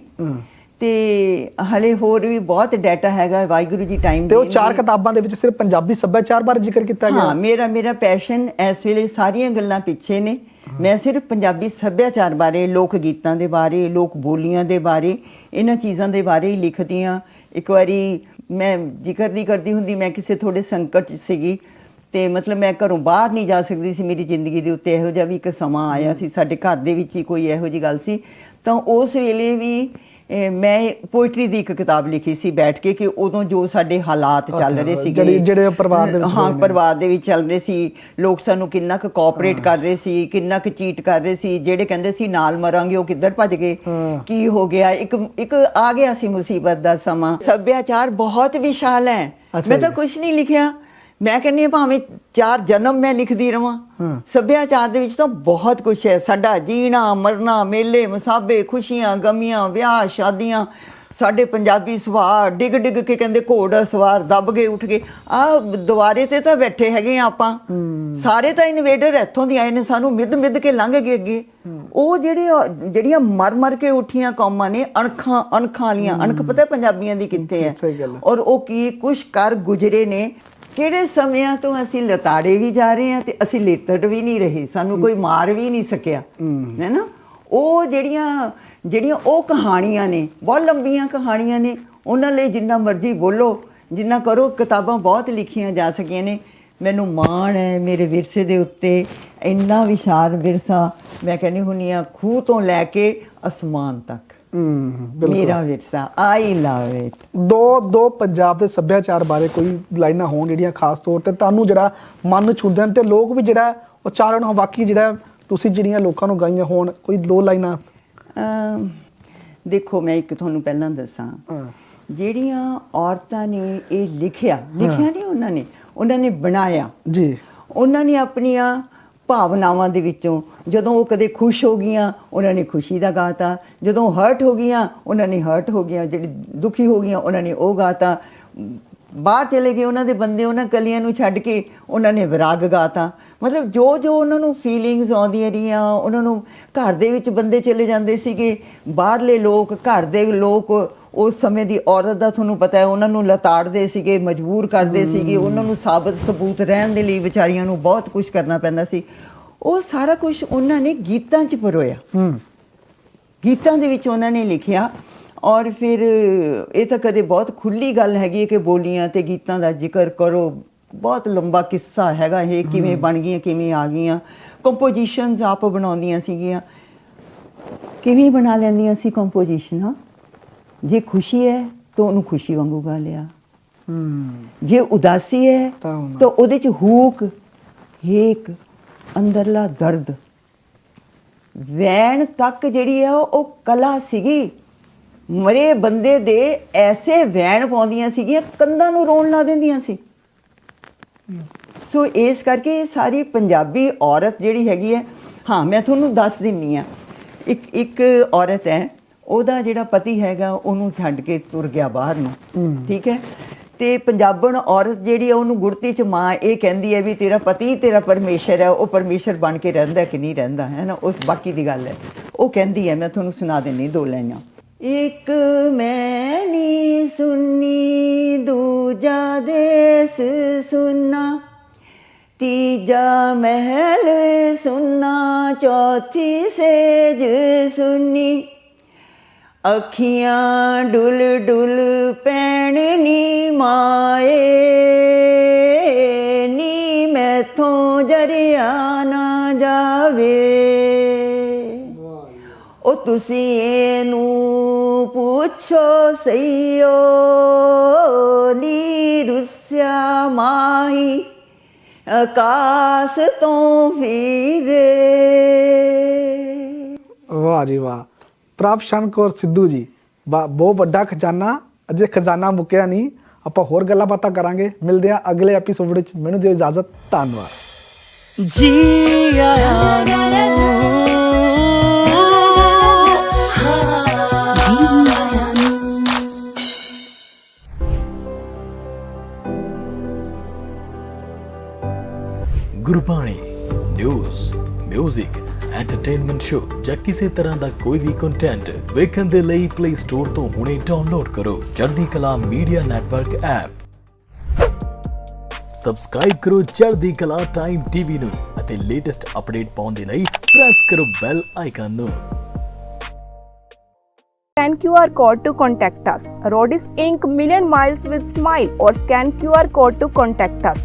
ਤੇ ਹਲੇ ਹੋਰ ਵੀ ਬਹੁਤ ਡਾਟਾ ਹੈਗਾ ਵਾਹਿਗੁਰੂ ਜੀ ਟਾਈਮ ਤੇ ਉਹ ਚਾਰ ਕਿਤਾਬਾਂ ਦੇ ਵਿੱਚ ਸਿਰਫ ਪੰਜਾਬੀ ਸੱਭਿਆਚਾਰ ਬਾਰੇ ਜ਼ਿਕਰ ਕੀਤਾ ਗਿਆ ਹਾਂ ਮੇਰਾ ਮੇਰਾ ਪੈਸ਼ਨ ਇਸ ਵੇਲੇ ਸਾਰੀਆਂ ਗੱਲਾਂ ਪਿੱਛੇ ਨੇ ਮੈਂ ਸਿਰਫ ਪੰਜਾਬੀ ਸੱਭਿਆਚਾਰ ਬਾਰੇ, ਲੋਕ ਗੀਤਾਂ ਦੇ ਬਾਰੇ, ਲੋਕ ਬੋਲੀਆਂ ਦੇ ਬਾਰੇ, ਇਹਨਾਂ ਚੀਜ਼ਾਂ ਦੇ ਬਾਰੇ ਹੀ ਲਿਖਦੀ ਹਾਂ। ਇੱਕ ਵਾਰੀ ਮੈਂ ਜ਼ਿਕਰ ਨਹੀਂ ਕਰਦੀ ਹੁੰਦੀ, ਮੈਂ ਕਿਸੇ ਥੋੜੇ ਸੰਕਟ 'ਚ ਸੀਗੀ ਤੇ ਮਤਲਬ ਮੈਂ ਘਰੋਂ ਬਾਹਰ ਨਹੀਂ ਜਾ ਸਕਦੀ ਸੀ ਮੇਰੀ ਜ਼ਿੰਦਗੀ ਦੇ ਉੱਤੇ। ਇਹੋ ਜਿਹਾ ਵੀ ਇੱਕ ਸਮਾਂ ਆਇਆ ਸੀ, ਸਾਡੇ ਘਰ ਦੇ ਵਿੱਚ ਹੀ ਕੋਈ ਇਹੋ ਜਿਹੀ ਗੱਲ ਸੀ। ਤਾਂ ਉਸ ਵੇਲੇ ਵੀ ਮੈਂ ਪੋਇਟਰੀ ਦੀ ਇੱਕ ਕਿਤਾਬ ਲਿਖੀ ਸੀ ਬੈਠ ਕੇ ਕਿ ਉਦੋਂ ਜੋ ਸਾਡੇ ਹਾਲਾਤ ਚੱਲ ਰਹੇ ਸੀਗੇ। ਜਿਹੜੇ- ਜਿਹੜੇ ਪਰਿਵਾਰ ਦੇ ਵਿੱਚ ਹਾਂ। ਪਰਿਵਾਰ ਦੇ ਵਿੱਚ ਚੱਲ ਰਹੇ ਸੀ। ਲੋਕ ਸਾਨੂੰ ਕਿੰਨਾ ਕੁ ਕੋਆਪਰੇਟ ਕਰ ਰਹੇ ਸੀ ਕਿੰਨਾ ਕੁ ਚੀਟ ਕਰ ਰਹੇ ਸੀ। ਜਿਹੜੇ ਕਹਿੰਦੇ ਸੀ ਨਾਲ ਮਰਾਂਗੇ ਉਹ ਕਿੱਧਰ ਭੱਜ ਗਏ। ਕੀ ਹੋ ਗਿਆ? ਇੱਕ ਇੱਕ ਆ ਗਿਆ ਸੀ ਮੁਸੀਬਤ ਦਾ ਸਮਾਂ। ਸੱਭਿਆਚਾਰ ਬਹੁਤ ਵਿਸ਼ਾਲ ਹੈ। ਮੈਂ ਤਾਂ। ਕੁਝ ਨਹੀਂ ਲਿਖਿਆ। ਮੈਂ ਕਹਿੰਦੀ ਹਾਂ ਭਾਵੇਂ ਚਾਰ ਜਨਮ ਮੈਂ ਲਿਖਦੀ ਰਵਾਂ। ਸੱਭਿਆਚਾਰ ਦੇ ਵਿੱਚ ਤਾਂ ਬਹੁਤ ਕੁਝ ਹੈ। ਸਾਡਾ ਜੀਣਾ ਮਰਨਾ ਮੇਲੇ ਮੁਸਾਬੇ ਖੁਸ਼ੀਆਂ ਗਮੀਆਂ ਵਿਆਹ ਸ਼ਾਦੀਆਂ ਸਾਡੇ ਪੰਜਾਬੀ ਸੁਭਾਅ ਡਿੱਗ ਡਿੱਗ ਕੇ ਕਹਿੰਦੇ ਘੋੜਾ ਸਵਾਰ ਦੱਬ ਗਏ ਉੱਠ ਗਏ ਆ ਦੁਆਰੇ ਤੇ ਤਾਂ ਬੈਠੇ ਹੈਗੇ ਆ ਆਪਾਂ। ਸਾਰੇ ਤਾਂ ਇਨਵੇਡਰ ਇੱਥੋਂ ਦੀ ਆਏ ਨੇ ਸਾਨੂੰ ਮਿੱਧ ਮਿੱਧ ਕੇ ਲੰਘ ਗਏ ਅੱਗੇ। ਉਹ ਜਿਹੜੇ ਜਿਹੜੀਆਂ ਮਰ ਮਰ ਕੇ ਉੱਠੀਆਂ ਕੌਮਾਂ ਨੇ ਅਣਖਾਂ ਅਣਖਾਂ ਵਾਲੀਆਂ ਅਣਖ ਪਤਾ ਪੰਜਾਬੀਆਂ ਦੀ ਕਿੱਥੇ ਹੈ। ਔਰ ਉਹ ਕੀ ਕੁਛ ਕਰ ਗੁਜਰੇ ਨੇ। ਕਿਹੜੇ ਸਮਿਆਂ ਤੋਂ ਅਸੀਂ ਲਤਾੜੇ ਵੀ ਜਾ ਰਹੇ ਹਾਂ ਤੇ ਅਸੀਂ ਲੇਟੜ ਵੀ ਨਹੀਂ ਰਹੇ ਸਾਨੂੰ ਕੋਈ ਮਾਰ ਵੀ ਨਹੀਂ ਸਕਿਆ ਹੈ। ਨਾ? ਉਹ ਜਿਹੜੀਆਂ ਜਿਹੜੀਆਂ ਉਹ ਕਹਾਣੀਆਂ ਨੇ ਬਹੁਤ ਲੰਬੀਆਂ ਕਹਾਣੀਆਂ ਨੇ ਉਹਨਾਂ ਲਈ ਜਿੰਨਾ ਮਰਜ਼ੀ ਬੋਲੋ ਜਿੰਨਾ ਕਰੋ ਕਿਤਾਬਾਂ ਬਹੁਤ ਲਿਖੀਆਂ ਜਾ ਸਕੀਆਂ ਨੇ। ਮੈਨੂੰ ਮਾਣ ਹੈ ਮੇਰੇ ਵਿਰਸੇ ਦੇ ਉੱਤੇ ਇੰਨਾ ਵਿਸ਼ਾਲ ਵਿਰਸਾ ਮੈਂ ਕਹਿੰਦੀ ਹੁੰਨੀ ਆ ਖੂਹ ਤੋਂ ਲੈ ਕੇ ਅਸਮਾਨ ਤੱਕ। ਹਮ ਬਿਲਕੁਲ। ਮੇਰਾ ਵਿਰਸਾ ਆਈ ਲਵ ਇਟ। ਦੋ ਦੋ ਪੰਜਾਬ ਦੇ ਸੱਭਿਆਚਾਰ ਬਾਰੇ ਕੋਈ ਲਾਈਨਾਂ ਹੋਣ ਜਿਹੜੀਆਂ ਖਾਸ ਤੌਰ ਤੇ ਤੁਹਾਨੂੰ ਜਿਹੜਾ ਮਨ ਨੂੰ ਛੂੰਹਦੇ ਤੇ ਲੋਕ ਵੀ ਜਿਹੜਾ ਉਚਾਰਨ ਹੋ ਬਾਕੀ ਜਿਹੜਾ ਤੁਸੀਂ ਜਿਹੜੀਆਂ ਲੋਕਾਂ ਨੂੰ ਗਾਈਆਂ ਹੋਣ ਕੋਈ ਦੋ ਲਾਈਨਾਂ? ਅਮ ਦੇਖੋ ਮੈਂ ਇੱਕ ਤੁਹਾਨੂੰ ਪਹਿਲਾਂ ਦੱਸਾਂ। ਹਾਂ। ਜਿਹੜੀਆਂ ਔਰਤਾਂ ਨੇ ਇਹ ਲਿਖਿਆ ਲਿਖਿਆ ਨਹੀਂ ਉਹਨਾਂ ਨੇ ਉਹਨਾਂ ਨੇ ਬਣਾਇਆ। ਜੀ। ਉਹਨਾਂ ਨੇ ਆਪਣੀਆਂ ਭਾਵਨਾਵਾਂ ਦੇ ਵਿੱਚੋਂ ਜਦੋਂ ਉਹ ਕਦੇ ਖੁਸ਼ ਹੋ ਗਈਆਂ, ਉਹਨਾਂ ਨੇ ਖੁਸ਼ੀ ਦਾ ਗਾਤਾ। ਜਦੋਂ ਹਰਟ ਹੋ ਗਈਆਂ, ਉਹਨਾਂ ਨੇ ਹਰਟ ਹੋ ਗਈਆਂ। ਜਿਹੜੀ ਦੁਖੀ ਹੋ ਗਈਆਂ, ਉਹਨਾਂ ਨੇ ਉਹ ਗਾਤਾ। ਬਾਹਰ ਚਲੇ ਗਏ ਉਹਨਾਂ ਦੇ ਬੰਦੇ, ਉਹਨਾਂ ਕਲੀਆਂ ਨੂੰ ਛੱਡ ਕੇ ਉਹਨਾਂ ਨੇ ਵਿਰਾਗ ਗਾਤਾ। ਮਤਲਬ ਜੋ ਜੋ ਉਹਨਾਂ ਨੂੰ ਫੀਲਿੰਗਸ ਆਉਂਦੀਆਂ ਰਹੀਆਂ, ਉਹਨਾਂ ਨੂੰ ਘਰ ਦੇ ਵਿੱਚ ਬੰਦੇ ਚਲੇ ਜਾਂਦੇ ਸੀਗੇ। ਬਾਹਰਲੇ ਲੋਕ, ਘਰ ਦੇ ਲੋਕ ਉਸ ਸਮੇਂ ਦੀ ਔਰਤ ਦਾ ਤੁਹਾਨੂੰ ਪਤਾ ਹੈ ਉਹਨਾਂ ਨੂੰ ਲਤਾੜਦੇ ਸੀਗੇ ਮਜਬੂਰ ਕਰਦੇ ਸੀਗੇ ਉਹਨਾਂ ਨੂੰ ਸਾਬਤ ਸਬੂਤ ਰਹਿਣ ਦੇ ਲਈ ਵਿਚਾਰੀਆਂ ਨੂੰ ਬਹੁਤ ਕੁਝ ਕਰਨਾ ਪੈਂਦਾ ਸੀ। ਉਹ ਸਾਰਾ ਕੁਝ ਉਹਨਾਂ ਨੇ ਗੀਤਾਂ 'ਚ ਪਰੋਇਆ। ਹੂੰ। ਗੀਤਾਂ ਦੇ ਵਿੱਚ ਉਹਨਾਂ ਨੇ ਲਿਖਿਆ ਔਰ ਫਿਰ ਇਹ ਤਾਂ ਕਦੇ ਬਹੁਤ ਖੁੱਲੀ ਗੱਲ ਹੈਗੀ ਹੈ ਕਿ ਬੋਲੀਆਂ ਤੇ ਗੀਤਾਂ ਦਾ ਜ਼ਿਕਰ ਕਰੋ ਬਹੁਤ ਲੰਬਾ ਕਿੱਸਾ ਹੈਗਾ ਇਹ ਕਿਵੇਂ ਬਣ ਗਈਆਂ ਕਿਵੇਂ ਆ ਗਈਆਂ। ਕੰਪੋਜੀਸ਼ਨਸ ਆਪ ਬਣਾਉਂਦੀਆਂ ਸੀਗੀਆਂ। ਕਿਵੇਂ ਬਣਾ ਲੈਂਦੀਆਂ ਸੀ ਕੰਪੋਜੀਸ਼ਨਾਂ ਜੇ ਖੁਸ਼ੀ ਹੈ ਤਾਂ ਉਹਨੂੰ ਖੁਸ਼ੀ ਵਾਂਗੂ ਗਾ ਲਿਆ। ਹੂੰ। ਜੇ ਉਦਾਸੀ ਹੈ ਤਾਂ ਉਹਨਾਂ- ਤਾਂ ਉਹਦੇ ਚ ਹੂਕ ਹੇਕ ਅੰਦਰਲਾ ਦਰਦ। ਵੈਣ ਤੱਕ ਜਿਹੜੀ ਆ ਉਹ ਕਲਾ ਸੀਗੀ। ਮਰੇ ਬੰਦੇ ਦੇ ਐਸੇ ਵੈਣ ਪਾਉਂਦੀਆਂ ਸੀਗੀਆਂ ਕੰਧਾਂ ਨੂੰ ਰੋਣ ਲਾ ਦਿੰਦੀਆਂ ਸੀ। ਸੋ ਇਸ ਕਰਕੇ ਇਹ ਸਾਰੀ ਪੰਜਾਬੀ ਔਰਤ ਜਿਹੜੀ ਹੈਗੀ ਹੈ ਹਾਂ ਮੈਂ ਤੁਹਾਨੂੰ ਦੱਸ ਦਿੰਨੀ ਆ। ਇੱਕ ਇੱਕ ਔਰਤ ਹੈ ਉਹਦਾ ਜਿਹੜਾ ਪਤੀ ਹੈਗਾ ਉਹਨੂੰ ਛੱਡ ਕੇ ਤੁਰ ਗਿਆ ਬਾਹਰ ਨੂੰ। ਠੀਕ ਹੈ? ਤੇ ਪੰਜਾਬਣ ਔਰਤ ਜਿਹੜੀ ਹੈ ਉਹਨੂੰ ਗੁੜਤੀ ਚ ਮਾਂ ਇਹ ਕਹਿੰਦੀ ਹੈ ਵੀ ਤੇਰਾ ਪਤੀ ਤੇਰਾ ਪਰਮੇਸ਼ਰ ਹੈ ਉਹ ਪਰਮੇਸ਼ਰ ਬਣ ਕੇ ਰਹਿੰਦਾ ਕਿ ਨਹੀਂ ਰਹਿੰਦਾ ਹੈ ਨਾ? ਉਸ ਬਾਕੀ ਦੀ ਗੱਲ ਹੈ। ਉਹ ਕਹਿੰਦੀ ਹੈ ਮੈਂ ਤੁਹਾਨੂੰ ਸੁਣਾ ਦਿੰਨੀ ਦੋ ਲਾਈਨਾਂ। ਇੱਕ ਮੈਂ ਨੀ ਸੁਣੀ ਦੂਜਾ ਦੇਸ ਸੁਨਾ ਤੀਜਾ ਮਹਿਲ ਸੁਨਾ ਚੌਥੀ ਸੇਜ ਸੁਨੀ ਅੱਖੀਆਂ ਡੁੱਲ ਡੁੱਲ ਪੈਣ ਨੀ ਮਾਏ ਨੀ ਮੈਥੋਂ ਜਰਿਆ ਨਾ ਜਾਵੇ। ਉਹ ਤੁਸੀਂ ਇਹਨੂੰ ਪੁੱਛੋ ਸਈਓ ਨੀ ਰੁੱਸਿਆ ਮਾਹੀ ਆਕਾਸ ਤੋਂ ਫਿਰੇ। ਵਾਹ ਜੀ ਵਾਹ। ਪ੍ਰਭ ਸ਼ਰਨ ਕੌਰ ਸਿੱਧੂ ਜੀ ਬਹੁਤ ਵੱਡਾ ਖਜ਼ਾਨਾ, ਅਜੇ ਖਜ਼ਾਨਾ ਮੁੱਕਿਆ ਨਹੀਂ, ਆਪਾਂ ਹੋਰ ਗੱਲਾਂ ਬਾਤਾਂ ਕਰਾਂਗੇ, ਮਿਲਦੇ ਆ ਅਗਲੇ ਐਪੀਸੋਡ ਵਿੱਚ, ਮੈਨੂੰ ਦਿਓ ਇਜਾਜ਼ਤ, ਧੰਨਵਾਦ। ਜੀ ਆਇਆਂ ਨੂੰ। ਜਾਂ ਕਿਸੇ ਤਰ੍ਹਾਂ ਦਾ ਕੋਈ ਵੀ ਕੰਟੈਂਟ ਵੇਖਣ ਦੇ ਲਈ ਪਲੇ ਸਟੋਰ ਤੋਂ ਹੁਣੇ ਡਾਊਨਲੋਡ ਕਰੋ ਚੜ੍ਹਦੀ ਕਲਾ ਮੀਡੀਆ ਨੈਟਵਰਕ ਐਪ ਸਬਸਕ੍ਰਾਈਬ ਕਰੋ ਚੜ੍ਹਦੀ ਕਲਾ ਟਾਈਮ ਟੀਵੀ ਨੂੰ ਅਤੇ ਲੇਟੈਸਟ ਅਪਡੇਟ ਪਾਉਣ ਦੇ ਲਈ ਪ੍ਰੈਸ ਕਰੋ ਬੈਲ ਆਈਕਨ ਨੂੰ Scan QR code to contact us. Rodis Inc. Million Miles with Smile or scan QR code to contact us.